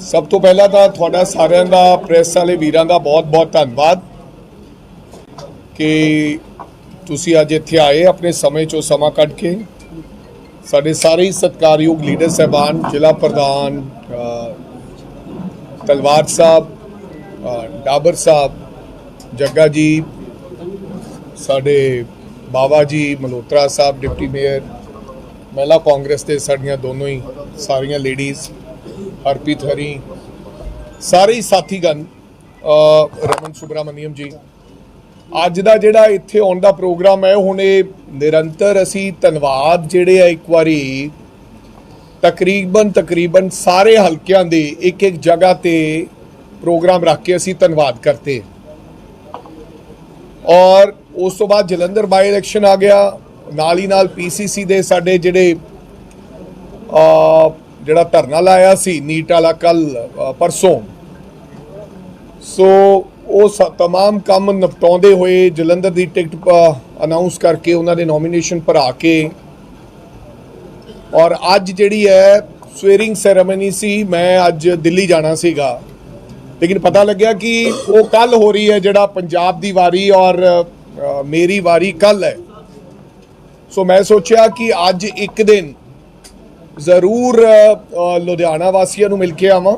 ਸਭ ਤੋਂ ਪਹਿਲਾਂ ਤਾਂ ਤੁਹਾਡਾ ਸਾਰਿਆਂ ਦਾ, ਪ੍ਰੈਸ ਵਾਲੇ ਵੀਰਾਂ ਦਾ ਬਹੁਤ-ਬਹੁਤ ਧੰਨਵਾਦ ਕਿ ਤੁਸੀਂ ਅੱਜ ਇੱਥੇ ਆਏ, ਆਪਣੇ ਸਮੇਂ ਚੋਂ ਸਮਾਂ ਕੱਢ ਕੇ। ਸਾਡੇ ਸਾਰੇ ਹੀ ਸਤਿਕਾਰਯੋਗ ਲੀਡਰ ਸਹਿਬਾਨ, ਜ਼ਿਲ੍ਹਾ ਪ੍ਰਧਾਨ ਤਲਵਾਰ ਸਾਹਿਬ ਡਾਬਰ ਸਾਹਿਬ, ਜੱਗਾ ਜੀ, ਸਾਡੇ ਬਾਬਾ ਜੀ ਮਲੋਤਰਾ ਸਾਹਿਬ, ਡਿਪਟੀ ਮੇਅਰ ਮਹਿਲਾ ਕਾਂਗਰਸ ਦੇ ਸਾਡੀਆਂ ਦੋਨੋਂ ਹੀ ਸਾਰੀਆਂ ਲੇਡੀਜ਼ ਹਰਪ੍ਰੀਤ ਹਰੀ, ਸਾਰੇ ਹੀ ਸਾਥੀਗਣ ਰਮਨ ਸੁਬਰਾਮਨੀਅਮ ਜੀ। ਅੱਜ ਦਾ ਜਿਹੜਾ ਇੱਥੇ ਆਉਣ ਦਾ ਪ੍ਰੋਗਰਾਮ ਹੈ, ਹੁਣ ਇਹ ਨਿਰੰਤਰ ਅਸੀਂ ਧੰਨਵਾਦ ਜਿਹੜੇ ਆ ਇੱਕ ਵਾਰੀ ਤਕਰੀਬਨ ਤਕਰੀਬਨ ਸਾਰੇ ਹਲਕਿਆਂ ਦੇ ਇੱਕ ਇੱਕ ਜਗ੍ਹਾ ਤੇ ਪ੍ਰੋਗਰਾਮ ਰੱਖ ਕੇ ਅਸੀਂ ਧੰਨਵਾਦ ਕਰਤੇ। ਔਰ ਉਸ ਤੋਂ ਬਾਅਦ ਜਲੰਧਰ ਬਾਈ ਇਲੈਕਸ਼ਨ ਆ ਗਿਆ। ਨਾਲ ਹੀ ਨਾਲ ਪੀਸੀਸੀ ਦੇ ਸਾਡੇ ਜਿਹੜੇ ਅ, ਜਿਹੜਾ ਧਰਨਾ ਲਾਇਆ ਸੀ ਨੀਟ ਵਾਲਾ ਕੱਲ ਪਰਸੋਂ। ਸੋ ਉਹ ਸ- ਤਮਾਮ ਕੰਮ ਨਿਪਟਾਉਂਦੇ ਹੋਏ ਜਲੰਧਰ ਦੀ ਟਿਕਟ ਅਨਾਉਂਸ ਕਰਕੇ ਉਹਨਾਂ ਦੇ ਨੋਮੀਨੇਸ਼ਨ ਭਰਾ ਕੇ ਔਰ ਅੱਜ ਜਿਹੜੀ ਹੈ ਸਵੇਰਿੰਗ ਸੈਰੇਮਨੀ ਸੀ ਮੈਂ ਅੱਜ ਦਿੱਲੀ ਜਾਣਾ ਸੀਗਾ। ਲੇਕਿਨ ਪਤਾ ਲੱਗਿਆ ਕਿ ਉਹ ਕੱਲ ਹੋ ਰਹੀ ਹੈ ਜਿਹੜਾ ਪੰਜਾਬ ਦੀ ਵਾਰੀ ਔਰ ਮੇਰੀ ਵਾਰੀ ਕੱਲ ਹੈ। ਸੋ ਮੈਂ ਸੋਚਿਆ ਕਿ ਅੱਜ ਇੱਕ ਦਿਨ ਜ਼ਰੂਰ ਲੁਧਿਆਣਾ ਵਾਸੀਆਂ ਨੂੰ ਮਿਲ ਕੇ ਆਵਾਂ।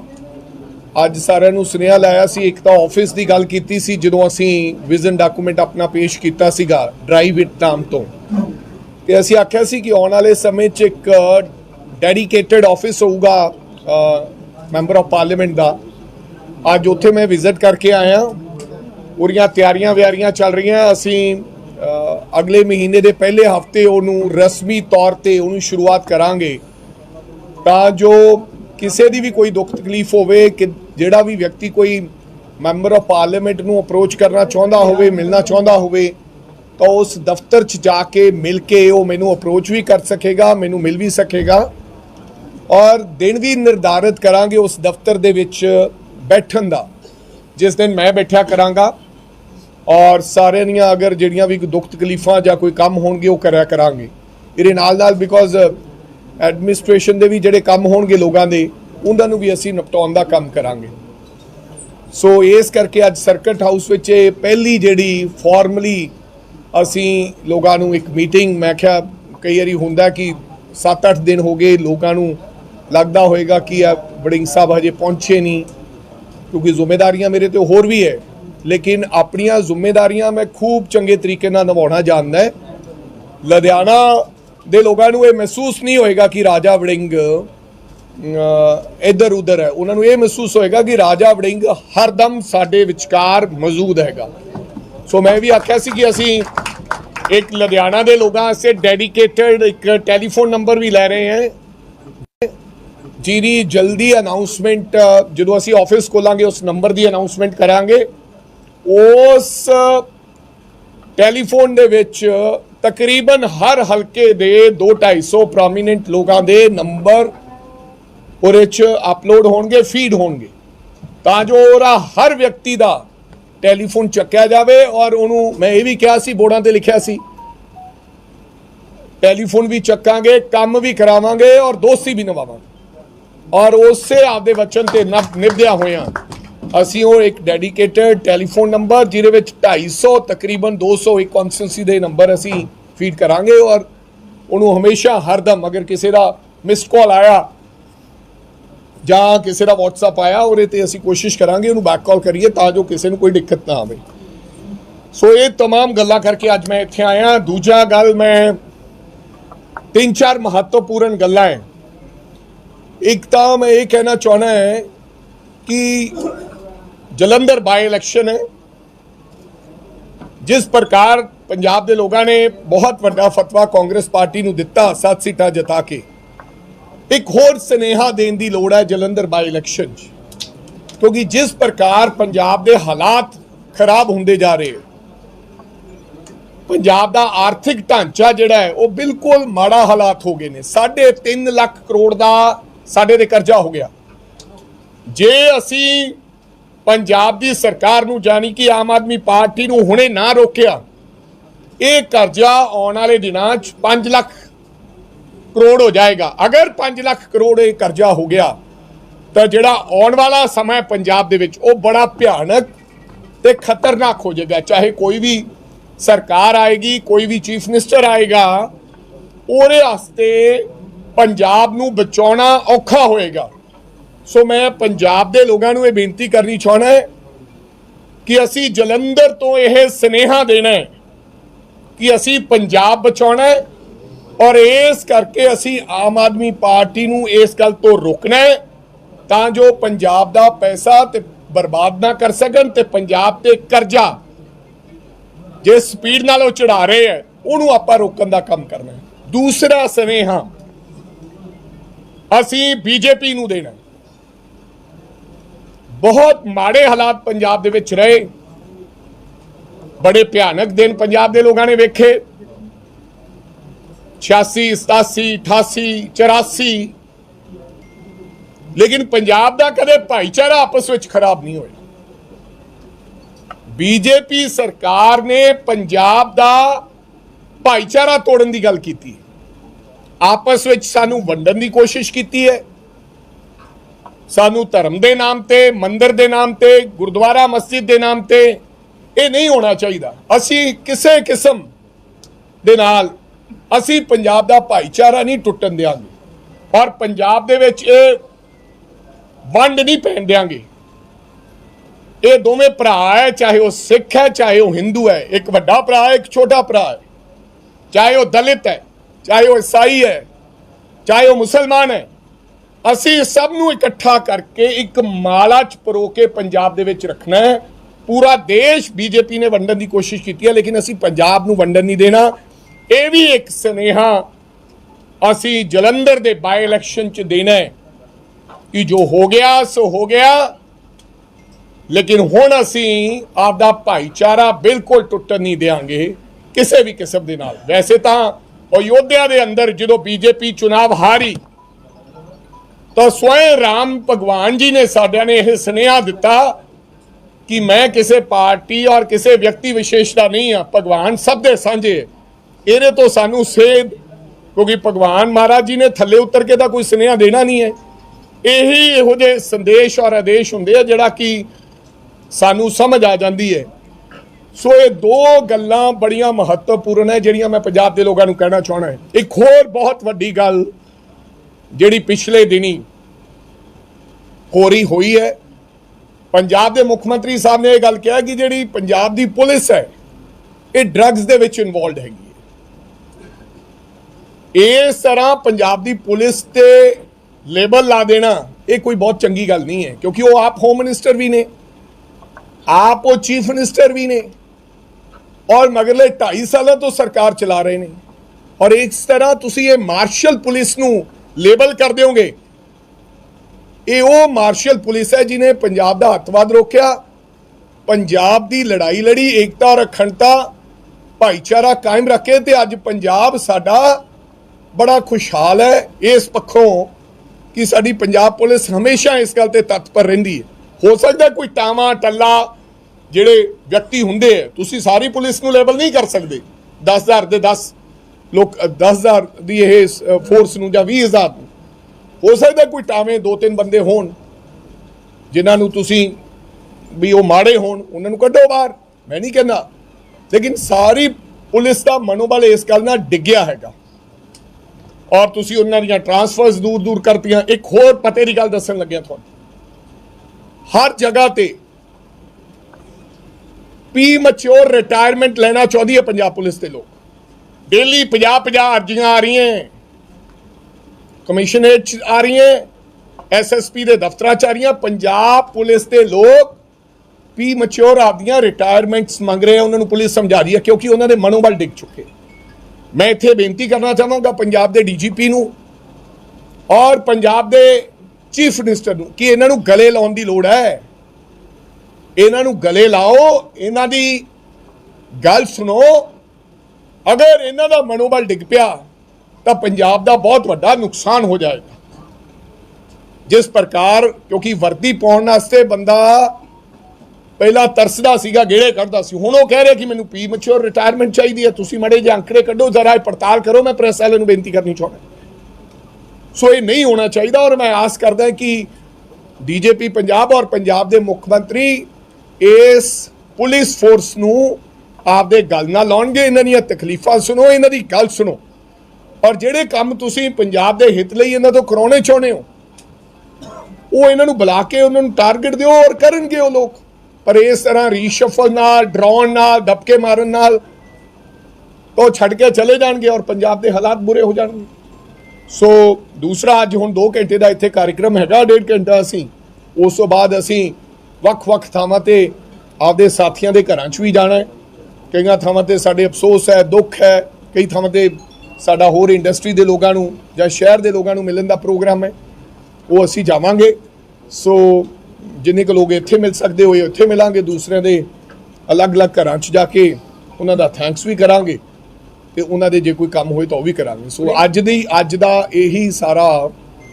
ਅੱਜ ਸਾਰਿਆਂ ਨੂੰ ਸੁਨੇਹਾ ਲਾਇਆ ਸੀ, ਇੱਕ ਤਾਂ ਆਫਿਸ ਦੀ ਗੱਲ ਕੀਤੀ ਸੀ, ਜਦੋਂ ਅਸੀਂ ਵਿਜ਼ਨ ਡਾਕੂਮੈਂਟ ਆਪਣਾ ਪੇਸ਼ ਕੀਤਾ ਸੀਗਾ ਡਰਾਈਵ ਇਟ ਨਾਮ ਤੋਂ। ਤੇ ਅਸੀਂ ਆਖਿਆ ਸੀ ਕਿ ਆਉਣ ਵਾਲੇ ਸਮੇਂ 'ਚ ਇੱਕ ਡੈਡੀਕੇਟਿਡ ਆਫਿਸ ਹੋਊਗਾ ਮੈਂਬਰ ਆਫ ਪਾਰਲੀਮੈਂਟ ਦਾ। ਅੱਜ ਉੱਥੇ ਮੈਂ ਵਿਜ਼ਿਟ ਕਰਕੇ ਆਇਆ। ਪੂਰੀਆਂ ਤਿਆਰੀਆਂ ਵਿਆਰੀਆਂ ਚੱਲ ਰਹੀਆਂ, ਅਸੀਂ ਅਗਲੇ ਮਹੀਨੇ ਦੇ ਪਹਿਲੇ ਹਫ਼ਤੇ ਉਹਨੂੰ ਰਸਮੀ ਤੌਰ ਤੇ ਉਹਨੂੰ ਸ਼ੁਰੂਆਤ ਕਰਾਂਗੇ। ਤਾਂ ਜੋ ਕਿਸੇ ਦੀ ਵੀ ਕੋਈ ਦੁੱਖ ਤਕਲੀਫ ਹੋਵੇ, ਕਿ ਜਿਹੜਾ ਵੀ ਵਿਅਕਤੀ ਕੋਈ ਮੈਂਬਰ ਆਫ ਪਾਰਲੀਮੈਂਟ ਨੂੰ ਅਪਰੋਚ ਕਰਨਾ ਚਾਹੁੰਦਾ ਹੋਵੇ, ਮਿਲਣਾ ਚਾਹੁੰਦਾ ਹੋਵੇ, ਤਾਂ ਉਸ ਦਫ਼ਤਰ 'ਚ ਜਾ ਕੇ ਮਿਲ ਕੇ ਉਹ ਮੈਨੂੰ ਅਪਰੋਚ ਵੀ ਕਰ ਸਕੇਗਾ, ਮੈਨੂੰ ਮਿਲ ਵੀ ਸਕੇਗਾ। ਔਰ ਦਿਨ ਵੀ ਨਿਰਧਾਰਿਤ ਕਰਾਂਗੇ ਉਸ ਦਫ਼ਤਰ ਦੇ ਵਿੱਚ ਬੈਠਣ ਦਾ, ਜਿਸ ਦਿਨ ਮੈਂ ਬੈਠਿਆ ਕਰਾਂਗਾ। ਔਰ ਸਾਰਿਆਂ ਦੀਆਂ ਅਗਰ ਜਿਹੜੀਆਂ ਵੀ ਦੁੱਖ ਤਕਲੀਫਾਂ ਜਾਂ ਕੋਈ ਕੰਮ ਹੋਣਗੇ, ਉਹ ਕਰਿਆ ਕਰਾਂਗੇ। ਇਹਦੇ ਨਾਲ ਨਾਲ ਬਿਕੋਜ਼ ਐਡਮਿਨਿਸਟ੍ਰੇਸ਼ਨ ਦੇ ਵੀ ਜਿਹੜੇ ਕੰਮ ਹੋਣਗੇ ਲੋਕਾਂ ਦੇ, ਉਹਨਾਂ ਨੂੰ ਵੀ ਅਸੀਂ ਨਿਪਟਾਉਣ ਦਾ ਕੰਮ ਕਰਾਂਗੇ। ਸੋ ਇਸ ਕਰਕੇ ਅੱਜ ਸਰਕਟ ਹਾਊਸ ਵਿੱਚ ਇਹ ਪਹਿਲੀ ਜਿਹੜੀ ਫਾਰਮਲੀ ਅਸੀਂ ਲੋਕਾਂ ਨੂੰ ਇੱਕ ਮੀਟਿੰਗ ਮੈਂ ਕਿਹਾ ਕਈ ਵਾਰੀ ਹੁੰਦਾ ਕਿ 7-8 ਦਿਨ ਹੋ ਗਏ, ਲੋਕਾਂ ਨੂੰ ਲੱਗਦਾ ਹੋਏਗਾ ਕਿ ਆ ਵੜਿੰਗ ਸਾਹਿਬ ਹਜੇ ਪਹੁੰਚੇ ਨਹੀਂ, ਕਿਉਂਕਿ ਜ਼ਿੰਮੇਵਾਰੀਆਂ ਮੇਰੇ ਤੇ ਹੋਰ ਵੀ ਹੈ। ਲੇਕਿਨ ਆਪਣੀਆਂ ਜ਼ਿੰਮੇਵਾਰੀਆਂ ਮੈਂ ਖੂਬ ਚੰਗੇ ਤਰੀਕੇ ਨਾਲ ਨਿਭਾਉਣਾ ਜਾਣਦਾ ਹੈ। ਲੁਧਿਆਣਾ ਦੇ ਲੋਕਾਂ ਨੂੰ ਇਹ ਮਹਿਸੂਸ ਨਹੀਂ ਹੋਏਗਾ ਕਿ ਰਾਜਾ ਵੜਿੰਗ ਇੱਧਰ ਉੱਧਰ ਹੈ। ਉਹਨਾਂ ਨੂੰ ਇਹ ਮਹਿਸੂਸ ਹੋਏਗਾ ਕਿ ਰਾਜਾ ਵੜਿੰਗ ਹਰਦਮ ਸਾਡੇ ਵਿਚਕਾਰ ਮੌਜੂਦ ਹੈਗਾ। ਸੋ ਮੈਂ ਵੀ ਆਖਿਆ ਸੀ ਕਿ ਅਸੀਂ ਇੱਕ ਲੁਧਿਆਣਾ ਦੇ ਲੋਕਾਂ ਵਾਸਤੇ ਡੈਡੀਕੇਟਡ ਇੱਕ ਟੈਲੀਫੋਨ ਨੰਬਰ ਵੀ ਲੈ ਰਹੇ ਹਾਂ। ਜਿਹਦੀ ਜਲਦੀ ਅਨਾਉਂਸਮੈਂਟ ਜਦੋਂ ਅਸੀਂ ਆਫਿਸ ਖੋਲਾਂਗੇ, ਉਸ ਨੰਬਰ ਦੀ ਅਨਾਉਂਸਮੈਂਟ ਕਰਾਂਗੇ। ਉਸ ਟੈਲੀਫੋਨ ਦੇ ਵਿੱਚ ਤਕਰੀਬਨ ਹਰ ਹਲਕੇ ਦੇ 2-250 ਪ੍ਰੋਮੀਨੈਂਟ ਲੋਕਾਂ ਦੇ ਨੰਬਰ ਉਹਦੇ 'ਚ ਅਪਲੋਡ ਹੋਣਗੇ ਫੀਡ ਹੋਣਗੇ। ਤਾਂ ਜੋ ਉਹਦਾ ਹਰ ਵਿਅਕਤੀ ਦਾ ਟੈਲੀਫੋਨ ਚੱਕਿਆ ਜਾਵੇ ਔਰ ਉਹਨੂੰ ਮੈਂ ਇਹ ਵੀ ਕਿਹਾ ਸੀ, ਬੋਰਡਾਂ ਤੇ ਲਿਖਿਆ ਸੀ, ਟੈਲੀਫੋਨ ਵੀ ਚੱਕਾਂਗੇ, ਕੰਮ ਵੀ ਕਰਾਵਾਂਗੇ ਔਰ ਦੋਸਤੀ ਵੀ ਨਿਭਾਵਾਂਗੇ। ਔਰ ਉਸੇ ਆਪਦੇ ਵਚਨ ਤੇ ਨਭ- ਹੋਇਆ ਅਸੀਂ ਉਹ ਇੱਕ ਡੈਡੀਕੇਟਡ ਟੈਲੀਫੋਨ ਨੰਬਰ ਜਿਹਦੇ ਵਿੱਚ 250 ਤਕਰੀਬਨ 200 ਇੱਕ ਕਨਸਟੈਂਸੀ ਦੇ ਨੰਬਰ ਅਸੀਂ ਫੀਡ ਕਰਾਂਗੇ ਔਰ ਉਹਨੂੰ ਹਮੇਸ਼ਾ ਹਰਦਮ ਅਗਰ ਕਿਸੇ ਦਾ ਮਿਸਡ ਕਾਲ ਆਇਆ ਜਾਂ ਕਿਸੇ ਦਾ WhatsApp ਆਇਆ ਉਹਦੇ ਤੇ ਅਸੀਂ ਕੋਸ਼ਿਸ਼ ਕਰਾਂਗੇ ਉਹਨੂੰ ਬੈਕ ਕਾਲ ਕਰੀਏ ਤਾਂ ਜੋ ਕਿਸੇ ਨੂੰ ਕੋਈ ਦਿੱਕਤ ਨਾ ਆਵੇ ਸੋ ਇਹ तमाम ਗੱਲਾਂ ਕਰਕੇ ਅੱਜ ਮੈਂ ਇੱਥੇ ਆਇਆ ਦੂਜਾ ਗੱਲ ਮੈਂ ਤਿੰਨ ਚਾਰ ਮਹੱਤਵਪੂਰਨ ਗੱਲਾਂ ਹੈ ਇੱਕ ਤਾਂ ਮੈਂ ਇਹ ਕਹਿਣਾ ਚਾਹਣਾ ਹੈ ਕਿ ਜਲੰਧਰ ਬਾਈ ਇਲੈਕਸ਼ਨ ਹੈ। ਜਿਸ ਪ੍ਰਕਾਰ ਪੰਜਾਬ ਦੇ ਲੋਕਾਂ ਨੇ ਬਹੁਤ ਵੱਡਾ ਫਤਵਾ ਕਾਂਗਰਸ ਪਾਰਟੀ ਨੂੰ ਦਿੱਤਾ, ਸੱਤ ਸੀਟਾਂ ਜਿਤਾ ਕੇ। ਇੱਕ ਹੋਰ ਸਨੇਹਾ ਦੇਣ ਦੀ ਲੋੜ ਹੈ ਜਲੰਧਰ ਬਾਈ ਇਲੈਕਸ਼ਨ 'ਚ। ਕਿਉਂਕਿ ਜਿਸ ਪ੍ਰਕਾਰ ਪੰਜਾਬ ਦੇ ਹਾਲਾਤ ਖਰਾਬ ਹੁੰਦੇ ਜਾ ਰਹੇ ਪੰਜਾਬ ਦਾ ਆਰਥਿਕ ਢਾਂਚਾ ਜਿਹੜਾ ਹੈ, ਉਹ ਬਿਲਕੁਲ ਮਾੜਾ ਹਾਲਾਤ ਹੋ ਗਏ ਨੇ। 3.5 ਲੱਖ ਕਰੋੜ ਦਾ ਸਾਡੇ ਤੇ ਕਰਜ਼ਾ ਹੋ ਗਿਆ। ਜੇ ਅਸੀਂ ਪੰਜਾਬ ਦੀ ਸਰਕਾਰ ਨੂੰ ਜਾਣੀ ਕਿ ਆਮ ਆਦਮੀ ਪਾਰਟੀ ਨੂੰ ਹੁਣੇ ਨਾ ਰੋਕਿਆ। ਇਹ ਕਰਜ਼ਾ ਆਉਣ ਵਾਲੇ ਦਿਨਾਂ 'ਚ 5 ਲੱਖ ਕਰੋੜ ਹੋ ਜਾਏਗਾ। ਅਗਰ 5 ਲੱਖ ਕਰੋੜ ਇਹ ਕਰਜ਼ਾ ਹੋ ਗਿਆ, ਤਾਂ ਜਿਹੜਾ ਆਉਣ ਵਾਲਾ ਸਮਾਂ ਪੰਜਾਬ ਦੇ ਵਿੱਚ, ਉਹ ਬੜਾ ਭਿਆਨਕ ਤੇ ਖਤਰਨਾਕ ਹੋ ਜਾਏਗਾ। ਚਾਹੇ ਕੋਈ ਵੀ ਸਰਕਾਰ ਆਏਗੀ, ਕੋਈ ਵੀ ਚੀਫ ਮਿਨਿਸਟਰ ਆਏਗਾ, ਉਹਦੇ ਵਾਸਤੇ ਪੰਜਾਬ ਨੂੰ ਬਚਾਉਣਾ ਔਖਾ ਹੋਏਗਾ। ਸੋ ਮੈਂ ਪੰਜਾਬ ਦੇ ਲੋਕਾਂ ਨੂੰ ਇਹ ਬੇਨਤੀ ਕਰਨੀ ਚਾਹਣਾ ਹੈ ਕਿ ਅਸੀਂ ਜਲੰਧਰ ਤੋਂ ਇਹ ਸਨੇਹਾ ਦੇਣਾ ਹੈ ਕਿ ਅਸੀਂ ਪੰਜਾਬ ਬਚਾਉਣਾ ਹੈ ਔਰ ਇਸ ਕਰਕੇ ਅਸੀਂ ਆਮ ਆਦਮੀ ਪਾਰਟੀ ਨੂੰ ਇਸ ਗੱਲ ਤੋਂ ਰੋਕਣਾ ਹੈ ਤਾਂ ਜੋ ਪੰਜਾਬ ਦਾ ਪੈਸਾ ਤੇ ਬਰਬਾਦ ਨਾ ਕਰ ਸਕਣ ਤੇ ਪੰਜਾਬ ਤੇ ਕਰਜ਼ਾ ਜਿਸ ਸਪੀਡ ਨਾਲ ਉਹ ਚੜਾ ਰਹੇ ਹੈ, ਉਹਨੂੰ ਆਪਾਂ ਰੋਕਣ ਦਾ ਕੰਮ ਕਰਨਾ ਹੈ। ਦੂਸਰਾ ਸਨੇਹਾ ਅਸੀਂ ਬੀਜੇਪੀ ਨੂੰ ਦੇਣਾ ਬਹੁਤ ਮਾੜੇ ਹਾਲਾਤ ਪੰਜਾਬ ਦੇ ਵਿੱਚ ਰਹੇ। ਬੜੇ ਭਿਆਨਕ ਦਿਨ ਪੰਜਾਬ ਦੇ ਲੋਕਾਂ ਨੇ ਵੇਖੇ। 86 87 88 84 ਲੇਕਿਨ ਪੰਜਾਬ ਦਾ ਕਦੇ ਭਾਈਚਾਰਾ ਆਪਸ ਵਿੱਚ ਖਰਾਬ ਨਹੀਂ ਹੋਇਆ। ਬੀਜੇਪੀ ਸਰਕਾਰ ਨੇ ਪੰਜਾਬ ਦਾ ਭਾਈਚਾਰਾ ਤੋੜਨ ਦੀ ਗੱਲ ਕੀਤੀ। ਆਪਸ ਵਿੱਚ ਸਾਨੂੰ ਵੰਡਣ ਦੀ ਕੋਸ਼ਿਸ਼ ਕੀਤੀ ਹੈ। ਸਾਨੂੰ ਧਰਮ ਦੇ ਨਾਮ ਤੇ, ਮੰਦਿਰ ਦੇ ਨਾਮ ਤੇ, ਗੁਰਦੁਆਰਾ ਮਸਜਿਦ ਦੇ ਨਾਮ ਤੇ ਇਹ ਨਹੀਂ ਹੋਣਾ ਚਾਹੀਦਾ। ਅਸੀਂ ਕਿਸੇ ਕਿਸਮ ਦੇ ਨਾਲ ਅਸੀਂ ਪੰਜਾਬ ਦਾ ਭਾਈਚਾਰਾ ਨਹੀਂ ਟੁੱਟਣ ਦਿਆਂਗੇ। ਔਰ ਪੰਜਾਬ ਦੇ ਵਿੱਚ ਇਹ ਵੰਡ ਨਹੀਂ ਪੈਣ ਦਿਆਂਗੇ। ਇਹ ਦੋਵੇਂ ਭਰਾ ਹੈ, ਚਾਹੇ ਉਹ ਸਿੱਖ ਹੈ, ਚਾਹੇ ਉਹ ਹਿੰਦੂ ਹੈ। ਇੱਕ ਵੱਡਾ ਭਰਾ ਹੈ, ਇੱਕ ਛੋਟਾ ਭਰਾ ਹੈ। ਚਾਹੇ ਉਹ ਦਲਿਤ ਹੈ, ਚਾਹੇ ਉਹ ਈਸਾਈ ਹੈ, ਚਾਹੇ ਉਹ ਮੁਸਲਮਾਨ ਹੈ। ਅਸੀਂ ਸਭ ਨੂੰ ਇਕੱਠਾ ਕਰਕੇ ਇੱਕ ਮਾਲਾ ਚ ਪਰੋ ਕੇ ਪੰਜਾਬ ਦੇ ਵਿੱਚ ਰੱਖਣਾ ਹੈ। ਪੂਰਾ ਦੇਸ਼ ਬੀਜੇਪੀ ਨੇ ਵੰਡਣ ਦੀ ਕੋਸ਼ਿਸ਼ ਕੀਤੀ ਹੈ, ਲੇਕਿਨ ਅਸੀਂ ਪੰਜਾਬ ਨੂੰ ਵੰਡਣ ਨਹੀਂ ਦੇਣਾ। ਇਹ ਵੀ ਇੱਕ ਸੁਨੇਹਾ ਅਸੀਂ ਜਲੰਧਰ ਦੇ ਬਾਈ ਇਲੈਕਸ਼ਨ ਚ ਦੇਣਾ ਹੈ ਕਿ ਜੋ ਹੋ ਗਿਆ, ਸੋ ਹੋ ਗਿਆ। ਲੇਕਿਨ ਹੁਣ ਅਸੀਂ ਆਪਦਾ ਭਾਈਚਾਰਾ ਬਿਲਕੁਲ ਟੁੱਟਣ ਨਹੀਂ ਦੇਵਾਂਗੇ ਕਿਸੇ ਵੀ ਕਿਸਮ ਦੇ ਨਾਲ। ਵੈਸੇ ਤਾਂ ਅਯੋਧਿਆ ਦੇ ਅੰਦਰ ਜਦੋਂ ਬੀਜੇਪੀ ਚੁਣਾਵ ਹਾਰੀ ਤਾਂ ਸਵੈ ਰਾਮ ਭਗਵਾਨ ਜੀ ਨੇ ਸਾਡਿਆਂ ਨੇ ਇਹ ਸੁਨੇਹਾ ਦਿੱਤਾ ਕਿ ਮੈਂ ਕਿਸੇ ਪਾਰਟੀ ਔਰ ਕਿਸੇ ਵਿਅਕਤੀ ਵਿਸ਼ੇਸ਼ ਦਾ ਨਹੀਂ ਆ ਭਗਵਾਨ ਸਭ ਦੇ ਸਾਂਝੇ ਇਹਦੇ ਤੋਂ ਸਾਨੂੰ ਸੇਧ, ਕਿਉਂਕਿ ਭਗਵਾਨ ਮਹਾਰਾਜ ਜੀ ਨੇ ਥੱਲੇ ਉਤਰ ਕੇ ਤਾਂ ਕੋਈ ਸੁਨੇਹਾ ਦੇਣਾ ਨਹੀਂ ਹੈ। ਇਹੀ ਇਹੋ ਜਿਹੇ ਸੰਦੇਸ਼ ਔਰ ਆਦੇਸ਼ ਹੁੰਦੇ ਆ ਜਿਹੜਾ ਕਿ ਸਾਨੂੰ ਸਮਝ ਆ ਜਾਂਦੀ ਹੈ। ਸੋ ਇਹ ਦੋ ਗੱਲਾਂ ਬੜੀਆਂ ਮਹੱਤਵਪੂਰਨ ਹੈ, ਜਿਹੜੀਆਂ ਮੈਂ ਪੰਜਾਬ ਦੇ ਲੋਕਾਂ ਨੂੰ ਕਹਿਣਾ ਚਾਹਣਾ ਹੈ। ਇੱਕ ਹੋਰ ਬਹੁਤ ਵੱਡੀ ਗੱਲ ਜਿਹੜੀ ਪਿਛਲੇ ਦਿਨੀ ਹੋ ਰਹੀ ਹੋਈ ਹੈ, ਪੰਜਾਬ ਦੇ ਮੁੱਖ ਮੰਤਰੀ ਸਾਹਿਬ ਨੇ ਇਹ ਗੱਲ ਕਿਹਾ ਕਿ ਜਿਹੜੀ ਪੰਜਾਬ ਦੀ ਪੁਲਿਸ ਹੈ, ਇਹ ਡਰੱਗਸ ਦੇ ਵਿੱਚ ਇਨਵੋਲਡ ਹੈਗੀ ਹੈ। ਇਸ ਤਰ੍ਹਾਂ ਪੰਜਾਬ ਦੀ ਪੁਲਿਸ ਤੇ ਲੇਬਲ ਲਾ ਦੇਣਾ, ਇਹ ਕੋਈ ਬਹੁਤ ਚੰਗੀ ਗੱਲ ਨਹੀਂ ਹੈ, ਕਿਉਂਕਿ ਉਹ ਆਪ ਹੋਮ ਮਿਨਿਸਟਰ ਵੀ ਨੇ, ਆਪ ਉਹ ਚੀਫ ਮਿਨਿਸਟਰ ਵੀ ਨੇ, ਔਰ ਮਗਰਲੇ 2.5 ਸਾਲਾਂ ਤੋਂ ਸਰਕਾਰ ਚਲਾ ਰਹੇ ਨੇ। ਔਰ ਇਸ ਤਰ੍ਹਾਂ ਤੁਸੀਂ ਇਹ ਮਾਰਸ਼ਲ ਪੁਲਿਸ ਨੂੰ ਲੇਬਲ ਕਰ ਦਿਓਗੇ। ਇਹ ਉਹ ਮਾਰਸ਼ਲ ਪੁਲਿਸ ਹੈ ਜਿਨੇ ਪੰਜਾਬ ਦਾ ਅੱਤਵਾਦ ਰੋਕਿਆ। ਪੰਜਾਬ ਦੀ ਲੜਾਈ ਲੜੀ, ਏਕਤਾ ਔਰ ਅਖੰਡਤਾ, ਭਾਈਚਾਰਾ ਕਾਇਮ ਰੱਖੇ ਤੇ ਅੱਜ ਪੰਜਾਬ ਸਾਡਾ ਬੜਾ ਖੁਸ਼ਹਾਲ ਹੈ। ਇਸ ਪੱਖੋਂ ਕਿ ਸਾਡੀ ਪੰਜਾਬ ਪੁਲਿਸ ਹਮੇਸ਼ਾ ਇਸ ਗੱਲ ਤੇ ਤਤਪਰ ਰਹਿੰਦੀ ਹੈ। ਹੋ ਸਕਦਾ ਕੋਈ ਟਾਵਾ, ਟੱਲਾ ਜਿਹੜੇ ਵਿਅਕਤੀ ਹੁੰਦੇ ਆ, ਤੁਸੀਂ ਸਾਰੀ ਪੁਲਿਸ ਨੂੰ ਲੈਵਲ ਨਹੀਂ ਕਰ ਸਕਦੇ। 10000 ਦੇ 10 ਲੋਕ ਅ, 10000 ਦੀ ਇਹ ਫੋਰਸ ਨੂੰ ਜਾਂ 20000 ਨੂੰ ਹੋ ਸਕਦਾ ਕੋਈ ਟਾਵੇਂ ਦੋ ਤਿੰਨ ਬੰਦੇ ਹੋਣ ਜਿਨ੍ਹਾਂ ਨੂੰ ਤੁਸੀਂ ਵੀ ਉਹ ਮਾੜੇ ਹੋਣ ਉਹਨਾਂ ਨੂੰ ਕੱਢੋ ਬਾਹਰ। ਮੈਂ ਨਹੀਂ ਕਹਿੰਦਾ। ਲੇਕਿਨ ਸਾਰੀ ਪੁਲਿਸ ਦਾ ਮਨੋਬਲ ਇਸ ਗੱਲ ਨਾਲ ਡਿੱਗਿਆ ਹੈਗਾ। ਔਰ ਤੁਸੀਂ ਉਹਨਾਂ ਦੀਆਂ ਟਰਾਂਸਫਰਸ ਦੂਰ ਦੂਰ ਕਰਤੀਆਂ। ਇੱਕ ਹੋਰ ਪਤੇ ਦੀ ਗੱਲ ਦੱਸਣ ਲੱਗਿਆ ਤੁਹਾਨੂੰ। ਹਰ ਜਗ੍ਹਾ ਤੇ ਪੀ ਮੈਚੁਰ ਰਿਟਾਇਰਮੈਂਟ ਲੈਣਾ ਚਾਹੁੰਦੀ ਹੈ ਪੰਜਾਬ ਪੁਲਿਸ ਦੇ ਲੋਕ। ਡੇਲੀ 50 50 ਅਰਜ਼ੀਆਂ ਆ ਰਹੀਆਂ ਕਮਿਸ਼ਨਰੇਟ 'ਚ ਆ ਰਹੀਆਂ ਐਸਐਸਪੀ ਦੇ ਦਫ਼ਤਰਾਂ ਚ ਆ ਰਹੀਆਂ ਪੰਜਾਬ ਪੁਲਿਸ ਦੇ ਲੋਕ ਪੀ ਮਚਿਓਰ ਆਪਦੀਆਂ ਰਿਟਾਇਰਮੈਂਟਸ ਮੰਗ ਰਹੇ ਆ ਉਹਨਾਂ ਨੂੰ ਪੁਲਿਸ ਸਮਝਾ ਰਹੀ ਹੈ ਕਿਉਂਕਿ ਉਹਨਾਂ ਦੇ ਮਨੋਬਲ ਡਿੱਗ ਚੁੱਕੇ ਮੈਂ ਇੱਥੇ ਬੇਨਤੀ ਕਰਨਾ ਚਾਹਾਂਗਾ ਪੰਜਾਬ ਦੇ ਡੀਜੀਪੀ ਨੂੰ ਔਰ ਪੰਜਾਬ ਦੇ ਚੀਫ ਮਿਨਿਸਟਰ ਨੂੰ ਕਿ ਇਹਨਾਂ ਨੂੰ ਗਲੇ ਲਾਉਣ ਦੀ ਲੋੜ ਹੈ। ਇਹਨਾਂ ਨੂੰ ਗਲੇ ਲਾਓ। ਇਹਨਾਂ ਦੀ ਗੱਲ ਸੁਣੋ। ਅਗਰ ਇਹਨਾਂ ਦਾ ਮਨੋਬਲ ਡਿੱਗ ਪਿਆ, ਤਾਂ ਪੰਜਾਬ ਦਾ ਬਹੁਤ ਵੱਡਾ ਨੁਕਸਾਨ ਹੋ ਜਾਏਗਾ। ਜਿਸ ਪ੍ਰਕਾਰ ਕਿਉਂਕਿ ਵਰਦੀ ਪਾਉਣ ਵਾਸਤੇ ਬੰਦਾ ਪਹਿਲਾਂ ਤਰਸਦਾ ਸੀਗਾ, ਗੇੜੇ ਕੱਢਦਾ ਸੀ। ਹੁਣ ਉਹ ਕਹਿ ਰਿਹਾ ਕਿ ਮੈਨੂੰ ਪੀ ਮਚੋਰ ਰਿਟਾਇਰਮੈਂਟ ਚਾਹੀਦੀ ਹੈ, ਤੁਸੀਂ ਮੜੇ ਜੇ ਅੰਕੜੇ ਕੱਢੋ, ਜ਼ਰਾ ਇਹ ਪੜਤਾਲ ਕਰੋ, ਮੈਂ ਪ੍ਰੈਸ ਵਾਲਿਆਂ ਨੂੰ ਬੇਨਤੀ ਕਰਨੀ ਚਾਹੁੰਦਾ। ਸੋ ਇਹ ਨਹੀਂ ਹੋਣਾ ਚਾਹੀਦਾ ਔਰ ਮੈਂ ਆਸ ਕਰਦਾ ਕਿ ਡੀਜੀਪੀ ਪੰਜਾਬ ਔਰ ਪੰਜਾਬ ਦੇ ਮੁੱਖ ਮੰਤਰੀ ਇਸ ਪੁਲਿਸ ਫੋਰਸ ਨੂੰ ਆਪਦੇ ਗੱਲ ਨਾਲ ਲਾਉਣਗੇ ਇਹਨਾਂ ਦੀਆਂ ਤਕਲੀਫਾਂ ਸੁਣੋ, ਇਹਨਾਂ ਦੀ ਗੱਲ ਸੁਣੋ। ਔਰ ਜਿਹੜੇ ਕੰਮ ਤੁਸੀਂ ਪੰਜਾਬ ਦੇ ਹਿੱਤ ਲਈ ਇਹਨਾਂ ਤੋਂ ਕਰਾਉਣੇ ਚਾਹੁੰਦੇ ਹੋ, ਉਹ ਇਹਨਾਂ ਨੂੰ ਬੁਲਾ ਕੇ ਉਹਨਾਂ ਨੂੰ ਟਾਰਗੇਟ ਦਿਓ ਔਰ ਕਰਨਗੇ ਉਹ ਲੋਕ। ਪਰ ਇਸ ਤਰ੍ਹਾਂ ਰੀਸ਼ਫਲ ਨਾਲ ਡਰਾਉਣ ਨਾਲ, ਦਬਕੇ ਮਾਰਨ ਨਾਲ ਉਹ ਛੱਡ ਕੇ ਚਲੇ ਜਾਣਗੇ ਔਰ ਪੰਜਾਬ ਦੇ ਹਾਲਾਤ ਬੁਰੇ ਹੋ ਜਾਣਗੇ। ਸੋ ਦੂਸਰਾ ਅੱਜ ਹੁਣ 2 ਘੰਟੇ ਦਾ ਇੱਥੇ ਕਾਰਜਕ੍ਰਮ ਹੈਗਾ, ਡੇਢ ਘੰਟਾ ਅਸੀਂ, ਉਸ ਤੋਂ ਬਾਅਦ ਅਸੀਂ ਵੱਖ-ਵੱਖ ਥਾਵਾਂ ਤੇ ਆਪਦੇ ਸਾਥੀਆਂ ਦੇ ਘਰਾਂ 'ਚ ਵੀ ਜਾਣਾ ਹੈ। ਕਈਆਂ ਥਾਵਾਂ ਤੇ ਸਾਡੇ ਅਫਸੋਸ ਹੈ ਦੁੱਖ ਹੈ ਕਈ ਥਾਵਾਂ ਤੇ ਸਾਡਾ ਹੋਰ ਇੰਡਸਟਰੀ ਦੇ ਲੋਕਾਂ ਨੂੰ ਜਾਂ ਸ਼ਹਿਰ ਦੇ ਲੋਕਾਂ ਨੂੰ ਮਿਲਣ ਦਾ ਪ੍ਰੋਗਰਾਮ ਹੈ ਉਹ ਅਸੀਂ ਜਾਵਾਂਗੇ। ਸੋ ਜਿੰਨੇ ਕੁ ਲੋਕ ਇੱਥੇ ਮਿਲ ਸਕਦੇ ਹੋਏ ਉੱਥੇ ਮਿਲਾਂਗੇ ਦੂਸਰਿਆਂ ਦੇ ਅਲੱਗ-ਅਲੱਗ ਘਰਾਂ 'ਚ ਜਾ ਕੇ ਉਹਨਾਂ ਦਾ ਥੈਂਕਸ ਵੀ ਕਰਾਂਗੇ ਤੇ ਉਹਨਾਂ ਦੇ ਜੇ ਕੋਈ ਕੰਮ ਹੋਏ ਤਾਂ ਉਹ ਵੀ ਕਰਾਂਗੇ। ਸੋ ਅੱਜ ਦੀ ਅੱਜ ਦਾ ਇਹੀ ਸਾਰਾ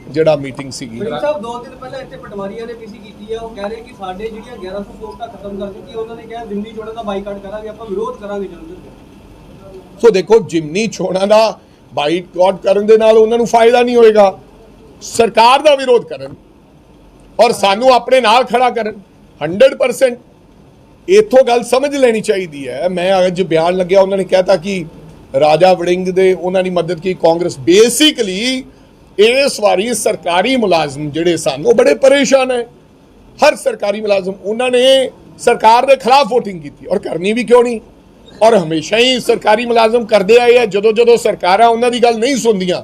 ਜਿਹੜਾ ਮੀਟਿੰਗ ਸੀਗੀ। ਸਾਹਿਬ ਦੋ ਦਿਨ ਪਹਿਲਾਂ ਇੱਥੇ ਪਟਵਾਰੀਆਂ ਨੇ ਪੀਸੀ ਕੀਤੀ ਆ, ਉਹ ਕਹਿ ਰਹੇ ਕਿ ਸਾਡੇ ਜਿਹੜੀਆਂ 1100 ਪੋਸਟਾਂ ਖਤਮ ਕਰ ਦਿੱਤੀ ਉਹਨਾਂ ਨੇ ਕਿਹਾ ਜ਼ਿਮਨੀ ਚੋਣਾਂ ਦਾ ਬਾਈਕਾਟ ਕਰਾਂਗੇ, ਆਪਾਂ ਵਿਰੋਧ ਕਰਾਂਗੇ ਜਲੰਧਰ ਸੋ ਦੇਖੋ, ਜਿਮਨੀ ਚੋਣਾਂ ਦਾ ਬਾਈਕਾਟ ਕਰਨ ਦੇ ਨਾਲ ਉਹਨਾਂ ਨੂੰ ਫਾਇਦਾ ਨਹੀਂ ਹੋਏਗਾ। ਸਰਕਾਰ ਦਾ ਵਿਰੋਧ ਕਰਨ ਔਰ ਸਾਨੂੰ ਆਪਣੇ ਨਾਲ ਖੜਾ ਕਰਨ 100% ਇਥੋਂ ਗੱਲ ਸਮਝ ਲੈਣੀ ਚਾਹੀਦੀ ਹੈ। ਮੈਂ ਅੱਜ ਬਿਆਨ ਲੱਗਿਆ, ਉਹਨਾਂ ਨੇ ਕਹਿਤਾ ਕਿ ਰਾਜਾ ਵੜਿੰਗ ਦੇ ਉਹਨਾਂ ਦੀ ਮਦਦ ਕੀ ਕਾਂਗਰਸ ਬੇਸਿਕਲੀ ਇਸ ਵਾਰੀ ਸਰਕਾਰੀ ਮੁਲਾਜ਼ਮ ਜਿਹੜੇ ਸਨ, ਉਹ ਬੜੇ ਪਰੇਸ਼ਾਨ ਹੈ। ਹਰ ਸਰਕਾਰੀ ਮੁਲਾਜ਼ਮ, ਉਹਨਾਂ ਨੇ ਸਰਕਾਰ ਦੇ ਖਿਲਾਫ VOTING ਕੀਤੀ ਔਰ ਕਰਨੀ ਵੀ ਕਿਉਂ ਨਹੀਂ? ਔਰ ਹਮੇਸ਼ਾ ਹੀ ਸਰਕਾਰੀ ਮੁਲਾਜ਼ਮ ਕਰਦੇ ਆਏ ਆ, ਜਦੋਂ ਜਦੋਂ ਸਰਕਾਰਾਂ ਉਹਨਾਂ ਦੀ ਗੱਲ ਨਹੀਂ ਸੁਣਦੀਆਂ।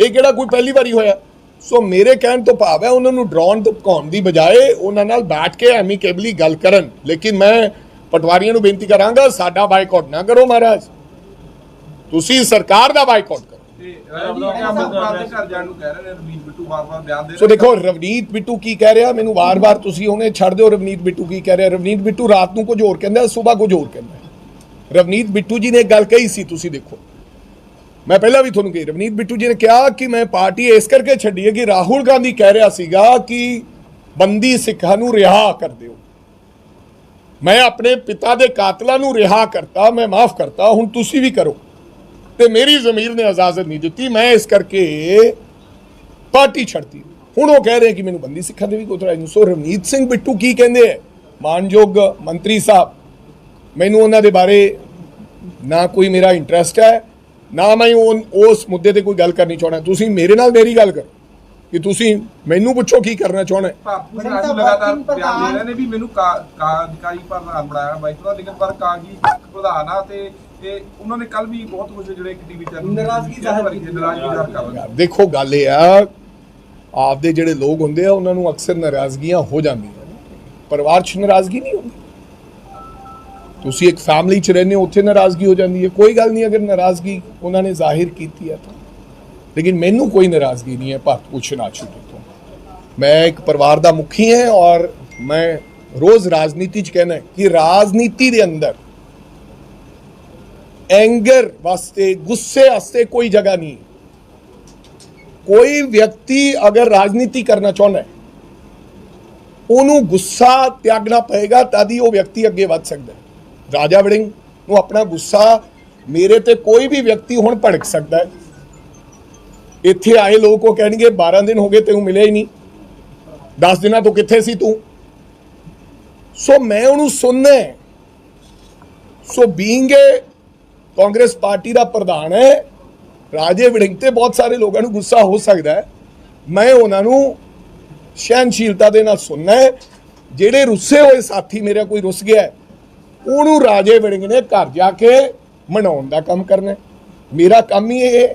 ਇਹ ਕਿਹੜਾ ਕੋਈ ਪਹਿਲੀ ਵਾਰੀ ਹੋਇਆ? ਸੋ ਮੇਰੇ ਕਹਿਣ ਤੋਂ ਭਾਵ ਹੈ ਉਹਨਾਂ ਨੂੰ ਡਰਾਉਣ ਤੋਂ ਭਕਾਉਣ ਦੀ ਬਜਾਏ ਉਹਨਾਂ ਨਾਲ ਬੈਠ ਕੇ ਐਮੀਕੇਬਲੀ ਗੱਲ ਕਰਨ। ਲੇਕਿਨ ਮੈਂ ਪਟਵਾਰੀਆਂ ਨੂੰ ਬੇਨਤੀ ਕਰਾਂਗਾ, ਸਾਡਾ ਬਾਈਕਾਟ ਨਾ ਕਰੋ ਮਹਾਰਾਜ। ਤੁਸੀਂ ਸਰਕਾਰ ਦਾ ਬਾਈਕਾਟ ਕਰੋ ਤੇ ਅੰਮ੍ਰਿਤਪਾਲ ਦੇ ਘਰ ਜਾਣ ਨੂੰ ਕਹਿ ਰਹੇ ਨੇ ਰਵੀਨ ਬਿੱਟੂ ਵਾਰ-ਵਾਰ ਬਿਆਨ ਦੇ ਸੋ ਦੇਖੋ ਰਵਨੀਤ ਬਿੱਟੂ ਕੀ ਕਹਿ ਰਿਹਾ? ਮੈਨੂੰ ਵਾਰ-ਵਾਰ ਤੁਸੀਂ ਉਹਨੇ ਛੱਡ ਦਿਓ ਰਵਨੀਤ ਬਿੱਟੂ ਕੀ ਕਹਿ ਰਿਹਾ? ਰਵਨੀਤ ਬਿੱਟੂ ਰਾਤ ਨੂੰ ਕੁਝ ਹੋਰ ਕਹਿੰਦਾ ਸਵੇਰ ਕੁਝ ਹੋਰ ਕਹਿੰਦਾ। ਰਵਨੀਤ ਬਿੱਟੂ ਜੀ ਨੇ ਇੱਕ ਗੱਲ ਕਹੀ ਸੀ ਤੁਸੀਂ ਦੇਖੋ। ਮੈਂ ਪਹਿਲਾਂ ਵੀ ਤੁਹਾਨੂੰ ਕਹੀ ਰਵਨੀਤ ਬਿੱਟੂ ਜੀ ਨੇ ਕਿਹਾ ਕਿ ਮੈਂ ਪਾਰਟੀ ਇਸ ਕਰਕੇ ਛੱਡੀ ਹੈ ਕਿ ਰਾਹੁਲ ਗਾਂਧੀ ਕਹਿ ਰਿਹਾ ਸੀਗਾ ਕਿ ਬੰਦੀ ਸਿੱਖਾਂ ਨੂੰ ਰਿਹਾ ਕਰ ਦਿਓ। ਮੈਂ ਆਪਣੇ ਪਿਤਾ ਦੇ ਕਾਤਲਾਂ ਨੂੰ ਰਿਹਾ ਕਰਤਾ ਮੈਂ ਮਾਫ ਕਰਤਾ ਹੁਣ ਤੁਸੀਂ ਵੀ ਕਰੋ। ਤੇ ਮੇਰੀ ਜ਼ਮੀਰ ਨੇ ਇਜਾਜ਼ਤ ਨਹੀਂ ਦਿੱਤੀ ਮੈਂ ਇਸ ਕਰਕੇ ਪਾਰਟੀ ਛੱਡਤੀ। ਹੁਣ ਉਹ ਕਹਿ ਰਹੇ ਕਿ ਮੈਨੂੰ ਬੰਦੀ ਸਿੱਖਾਂ ਦੇ ਵੀ ਕੋਈ ਇਤਰਾਜ਼ ਨਹੀਂ ਸੋ ਰਵਨੀਤ ਸਿੰਘ ਬਿੱਟੂ ਕੀ ਕਹਿੰਦੇ ਹੈ? ਮਾਨਯੋਗ ਮੰਤਰੀ ਸਾਹਿਬ ਮੈਨੂੰ ਉਹਨਾਂ ਦੇ ਬਾਰੇ ਨਾ ਕੋਈ ਮੇਰਾ ਇੰਟਰਸਟ ਹੈ ਨਾ ਮੈਂ ਉਸ ਮੁੱਦੇ ਤੇ ਕੋਈ ਗੱਲ ਕਰਨੀ ਚਾਹਣਾ ਤੁਸੀਂ ਮੇਰੇ ਨਾਲ ਮੇਰੀ ਗੱਲ ਕਰੋ ਕਿ ਤੁਸੀਂ ਮੈਨੂੰ ਪੁੱਛੋ ਕੀ ਕਰਨਾ ਚਾਹਣਾ ਲਗਾਤਾਰ working ਬਿਆਨ ਦੇ ਰਹੇ ਪ੍ਰਧਾਨ- ਨੇ ਵੀ ਮੈਨੂੰ ਕਾ ਕਾਗਜ਼ੀ ਪ੍ਰਧਾਨ ਬਣਾਇਆ ਬਾਈ ਤੋਂ ਲੇਕਿਨ ਪਰ ਕਾਗਜ਼ੀ ਪ੍ਰਧਾਨ ਆ ਤੇ ਤੇ ਉਹਨਾਂ ਨੇ ਕੱਲ ਵੀ ਬਹੁਤ ਕੁਝ ਜਿਹੜੇ ਇੱਕ ਟੀਵੀ ਚੈਨਲ ਨਾਰਾਜ਼ਗੀ ਜ਼ਾਹਰ ਕੀਤੀ। ਨਾਰਾਜ਼ਗੀ ਜ਼ਾਹਰ ਕਰ ਰਹੇ ਯਾਰ ਦੇਖੋ ਗੱਲ ਇਹ ਆ ਆਪਦੇ ਜਿਹੜੇ ਲੋਕ ਹੁੰਦੇ ਆ ਉਹਨਾਂ ਨੂੰ ਅਕਸਰ ਨਾਰਾਜ਼ਗੀਆਂ ਹੋ ਜਾਂਦੀਆਂ ਪਰਿਵਾਰ 'ਚ ਨਾਰਾਜ਼ਗੀ ਨਹੀਂ ਹੁੰਦੀ। ਤੁਸੀਂ ਇੱਕ ਫੈਮਿਲੀ 'ਚ ਰਹਿੰਦੇ ਹੋ ਉੱਥੇ ਨਾਰਾਜ਼ਗੀ ਹੋ ਜਾਂਦੀ ਹੈ। ਕੋਈ ਗੱਲ ਨਹੀਂ ਅਗਰ ਨਾਰਾਜ਼ਗੀ ਉਹਨਾਂ ਨੇ ਜ਼ਾਹਿਰ ਕੀਤੀ ਹੈ ਤਾਂ। ਲੇਕਿਨ ਮੈਨੂੰ ਕੋਈ ਨਾਰਾਜ਼ਗੀ ਨਹੀਂ ਹੈ ਭਾਰਤ ਭੂਸ਼ਣ ਆਸ਼ੂ ਤੋਂ। ਮੈਂ ਇੱਕ ਪਰਿਵਾਰ ਦਾ ਮੁਖੀ ਹਾਂ ਔਰ ਮੈਂ ਰੋਜ਼ ਰਾਜਨੀਤੀ 'ਚ ਕਹਿਣਾ ਕਿ ਰਾਜਨੀਤੀ ਦੇ ਅੰਦਰ ਐਂਗਰ ਵਾਸਤੇ, ਗੁੱਸੇ ਵਾਸਤੇ ਕੋਈ ਜਗ੍ਹਾ ਨਹੀਂ। ਕੋਈ ਵਿਅਕਤੀ ਅਗਰ ਰਾਜਨੀਤੀ ਕਰਨਾ ਚਾਹੁੰਦਾ ਹੈ, ਉਹਨੂੰ ਗੁੱਸਾ ਤਿਆਗਣਾ ਪਏਗਾ, ਤਦ ਹੀ ਉਹ ਵਿਅਕਤੀ ਅੱਗੇ ਵੱਧ ਸਕਦਾ ਰਾਜਾ ਵੜਿੰਗ ਨੂੰ ਆਪਣਾ ਗੁੱਸਾ ਮੇਰੇ ਤੇ ਕੋਈ ਵੀ ਵਿਅਕਤੀ ਹੁਣ ਭੜਕ ਸਕਦਾ ਹੈ। ਇੱਥੇ ਆਏ ਲੋਕ ਉਹ ਕਹਿਣਗੇ 12 ਦਿਨ ਹੋ ਗਏ ਤੈਨੂੰ ਮਿਲਿਆ ਹੀ ਨਹੀਂ। 10 ਦਿਨਾਂ ਤੋਂ ਕਿੱਥੇ ਸੀ ਤੂੰ? ਸੋ ਮੈਂ ਉਹਨੂੰ ਸੁਣਨਾ so being a Congress party ਦਾ ਪ੍ਰਧਾਨ ਹੈ। ਰਾਜੇ ਵੜਿੰਗ ਤੇ ਬਹੁਤ ਸਾਰੇ ਲੋਕਾਂ ਨੂੰ ਗੁੱਸਾ ਹੋ ਸਕਦਾ ਹੈ। ਮੈਂ ਉਹਨਾਂ ਨੂੰ ਸਹਿਨਸ਼ੀਲਤਾ ਦੇ ਨਾਲ ਸੁਣਨਾ ਹੈ। ਜਿਹੜੇ ਰੁੱਸੇ ਹੋਏ ਸਾਥੀ ਮੇਰਾ ਕੋਈ ਰੁੱਸ ਗਿਆ ਉਹਨੂੰ ਰਾਜੇ ਵੜਿੰਗ ਨੇ ਘਰ ਜਾ ਕੇ ਮਨਾਉਣ ਦਾ ਕੰਮ ਕਰਨਾ ਮੇਰਾ ਕੰਮ ਹੀ ਇਹ ਹੈ।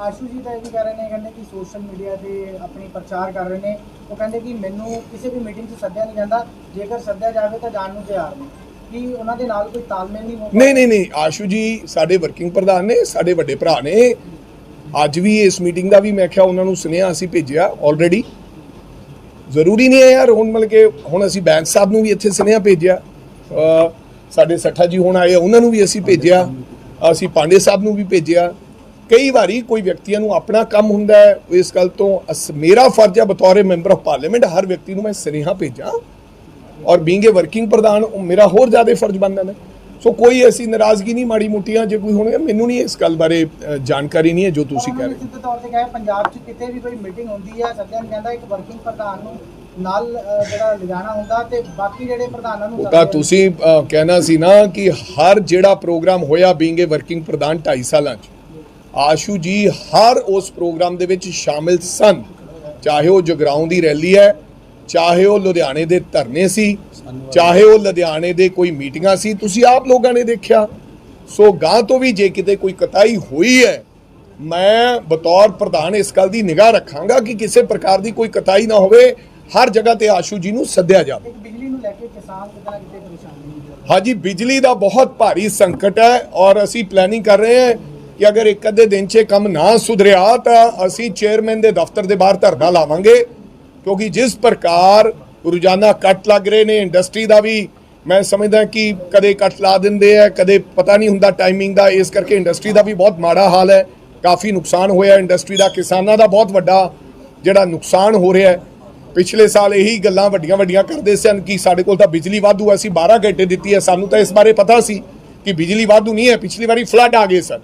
ਆਸ਼ੂ ਜੀ ਤਾਂ ਇਹ ਵੀ ਕਹਿ ਰਹੇ ਨੇ, ਕਹਿੰਦੇ ਕਿ ਸੋਸ਼ਲ ਮੀਡੀਆ ਤੇ ਆਪਣੀ ਪ੍ਰਚਾਰ ਕਰ ਰਹੇ ਨੇ। ਉਹ ਕਹਿੰਦੇ ਕਿ ਮੈਨੂੰ ਕਿਸੇ ਵੀ ਮੀਟਿੰਗ 'ਚ ਸੱਦਿਆ ਨਹੀਂ ਜਾਂਦਾ। ਜੇਕਰ ਸੱਦਿਆ ਜਾਵੇ ਤਾਂ ਜਾਣ ਨੂੰ ਤਿਆਰ ਨਹੀਂ ਕਿ ਉਹਨਾਂ ਦੇ ਨਾਲ ਕੋਈ ਤਾਲਮੇਲ ਨਹੀਂ ਹੋ ਨਹੀਂ ਨਹੀਂ ਨਹੀਂ ਆਸ਼ੂ ਜੀ ਸਾਡੇ ਵਰਕਿੰਗ ਪ੍ਰਧਾਨ ਨੇ ਸਾਡੇ ਵੱਡੇ ਭਰਾ ਨੇ। ਅੱਜ ਵੀ ਇਸ ਮੀਟਿੰਗ ਦਾ ਵੀ ਮੈਂ ਕਿਹਾ ਉਹਨਾਂ ਨੂੰ ਸੁਨੇਹਾ ਅਸੀਂ ਭੇਜਿਆ ਆਲਰੇਡੀ ਜ਼ਰੂਰੀ ਨਹੀਂ ਹੈ ਯਾਰ ਹੁਣ ਮਤਲਬ ਕਿ ਹੁਣ ਅਸੀਂ ਬੈਂਸ ਸਾਹਿਬ ਨੂੰ ਵੀ ਇੱਥੇ ਸੁਨੇਹਾ ਭੇਜਿਆ। ਅ, ਸਾਡੇ ਸੱਠਾ ਜੀ ਹੁਣ ਆਏ ਆ, ਉਹਨਾਂ ਨੂੰ ਵੀ ਅਸੀਂ ਭੇਜਿਆ। ਅਸੀਂ ਪਾਂਡੇ ਸਾਹਿਬ ਨੂੰ ਵੀ ਭੇਜਿਆ। ਕਈ ਵਾਰੀ ਕੋਈ ਵਿਅਕਤੀਆਂ ਨੂੰ ਆਪਣਾ ਕੰਮ ਹੁੰਦਾ ਹੈ ਇਸ ਗੱਲ ਤੋਂ ਅਸ- ਮੇਰਾ ਫਰਜ਼ ਹੈ ਬਤੌਰ ਮੈਂਬਰ ਆਫ ਪਾਰਲੀਮੈਂਟ ਹਰ ਵਿਅਕਤੀ ਨੂੰ ਮੈਂ ਸੁਨੇਹਾ ਭੇਜਾਂ। ਔਰ ਬੀਂਗ ਵਰਕਿੰਗ ਪ੍ਰਧਾਨ ਮੇਰਾ ਹੋਰ ਜ਼ਿਆਦਾ ਫਰਜ਼ ਬਣਦਾ ਹੈ ਸੋ ਕੋਈ ਐਸੀ ਨਾਰਾਜ਼ਗੀ ਨਹੀਂ ਮਾੜੀ ਮੋਟੀਆਂ ਜੇ ਕੋਈ ਹੋਣਗੇ ਮੈਨੂੰ ਨਹੀਂ ਇਸ ਗੱਲ ਬਾਰੇ ਜਾਣਕਾਰੀ ਨਹੀਂ ਹੈ ਜੋ ਤੁਸੀਂ ਕਹਿ ਰਹੇ ਹੋ। ਤੌਰ ਤੇ ਕਹੇ ਪੰਜਾਬ 'ਚ ਕਿਤੇ ਵੀ ਕੋਈ ਮੀਟਿੰਗ ਹੁੰਦੀ ਹੈ ਨਹੀਂ ਜਾਂਦਾ ਇੱਕ ਵਰਕਿੰਗ ਪ੍ਰਧਾਨ ਨੂੰ ਨਾਲ ਜਿਹੜਾ ਲਿਜਾਣਾ ਹੁੰਦਾ ਤੇ ਬਾਕੀ ਜਿਹੜੇ ਪ੍ਰਧਾਨਾਂ ਨੂੰ ਤਾਂ ਜਾਂਦਾ। ਤੁਸੀਂ ਕਹਿਣਾ ਸੀ ਨਾ ਕਿ ਹਰ ਜਿਹੜਾ ਪ੍ਰੋਗਰਾਮ ਹੋਇਆ ਬੀਇੰਗ ਏ ਵਰਕਿੰਗ ਪ੍ਰਧਾਨ 2.5 ਸਾਲਾਂ 'ਚ ਆਸ਼ੂ ਜੀ ਹਰ ਉਸ ਪ੍ਰੋਗਰਾਮ ਦੇ ਵਿੱਚ ਸ਼ਾਮਿਲ ਸਨ। ਚਾਹੇ ਉਹ ਜਗਰਾਉਂ ਦੀ ਰੈਲੀ ਹੈ ਚਾਹੇ ਉਹ ਲੁਧਿਆਣੇ ਦੇ ਧਰਨੇ ਸੀ ਚਾਹੇ ਉਹ ਲੁਧਿਆਣੇ ਦੇ ਕੋਈ ਮੀਟਿੰਗਾਂ ਸੀ ਤੁਸੀਂ ਆਪ ਲੋਕਾਂ ਨੇ ਦੇਖਿਆ। ਸੋ ਗਾਂ ਤੋਂ ਵੀ ਜੇ ਕਿਤੇ ਕੋਈ ਕਤਾਈ ਹੋਈ ਹੈ ਮੈਂ ਬਤੌਰ ਪ੍ਰਧਾਨ ਇਸ ਗੱਲ ਦੀ ਨਿਗਾਹ ਰੱਖਾਂਗਾ ਕਿ ਕਿਸੇ ਪ੍ਰਕਾਰ ਦੀ ਕੋਈ ਕਤਾਈ ਨਾ ਹੋਵੇ ਹਰ ਜਗ੍ਹਾ ਤੇ ਆਸ਼ੂ ਜੀ ਨੂੰ ਸੱਦਿਆ ਜਾਵੇ। ਇੱਕ ਬਿਜਲੀ ਨੂੰ ਲੈ ਕੇ ਕਿਸਾਨ ਕਿਤੇ ਨਾ ਕਿਤੇ ਪਰੇਸ਼ਾਨੀ ਹੈ ਹਾਂਜੀ ਬਿਜਲੀ ਦਾ ਬਹੁਤ ਭਾਰੀ ਸੰਕਟ ਹੈ ਔਰ ਅਸੀਂ ਪਲੈਨਿੰਗ ਕਰ ਰਹੇ ਹਾਂ ਕਿ ਅਗਰ ਇੱਕ ਅੱਧੇ ਦਿਨ 'ਚ ਇਹ ਕੰਮ ਨਾ ਸੁਧਰਿਆ ਤਾਂ ਅਸੀਂ ਚੇਅਰਮੈਨ ਦੇ ਦਫ਼ਤਰ ਦੇ ਬਾਹਰ ਧਰਨਾ ਲਾਵਾਂਗੇ। ਕਿਉਂਕਿ ਜਿਸ ਪ੍ਰਕਾਰ ਰੋਜ਼ਾਨਾ ਕੱਟ ਲੱਗ ਰਹੇ ਨੇ ਇੰਡਸਟਰੀ ਦਾ ਵੀ, ਮੈਂ ਸਮਝਦਾ ਕਿ ਕਦੇ ਕੱਟ ਲਾ ਦਿੰਦੇ ਆ, ਕਦੇ ਪਤਾ ਨਹੀਂ ਹੁੰਦਾ ਟਾਈਮਿੰਗ ਦਾ, ਇਸ ਕਰਕੇ ਇੰਡਸਟਰੀ ਦਾ ਵੀ ਬਹੁਤ ਮਾੜਾ ਹਾਲ ਹੈ। ਕਾਫੀ ਨੁਕਸਾਨ ਹੋਇਆ ਇੰਡਸਟਰੀ ਦਾ, ਕਿਸਾਨਾਂ ਦਾ ਬਹੁਤ ਵੱਡਾ ਜਿਹੜਾ ਨੁਕਸਾਨ ਹੋ ਰਿਹਾ ਹੈ। ਪਿਛਲੇ ਸਾਲ ਇਹੀ ਗੱਲਾਂ ਵੱਡੀਆਂ ਵੱਡੀਆਂ ਕਰਦੇ ਸਨ ਕਿ ਸਾਡੇ ਕੋਲ ਤਾਂ ਬਿਜਲੀ ਵਾਧੂ, ਅਸੀਂ 12 ਘੰਟੇ ਦਿੱਤੀ ਹੈ, ਸਾਨੂੰ ਤਾਂ ਇਸ ਬਾਰੇ ਪਤਾ ਸੀ ਕਿ ਬਿਜਲੀ ਵਾਧੂ ਨਹੀਂ ਹੈ, ਪਿਛਲੀ ਵਾਰੀ ਫਲੱਡ ਆ ਗਏ ਸਨ।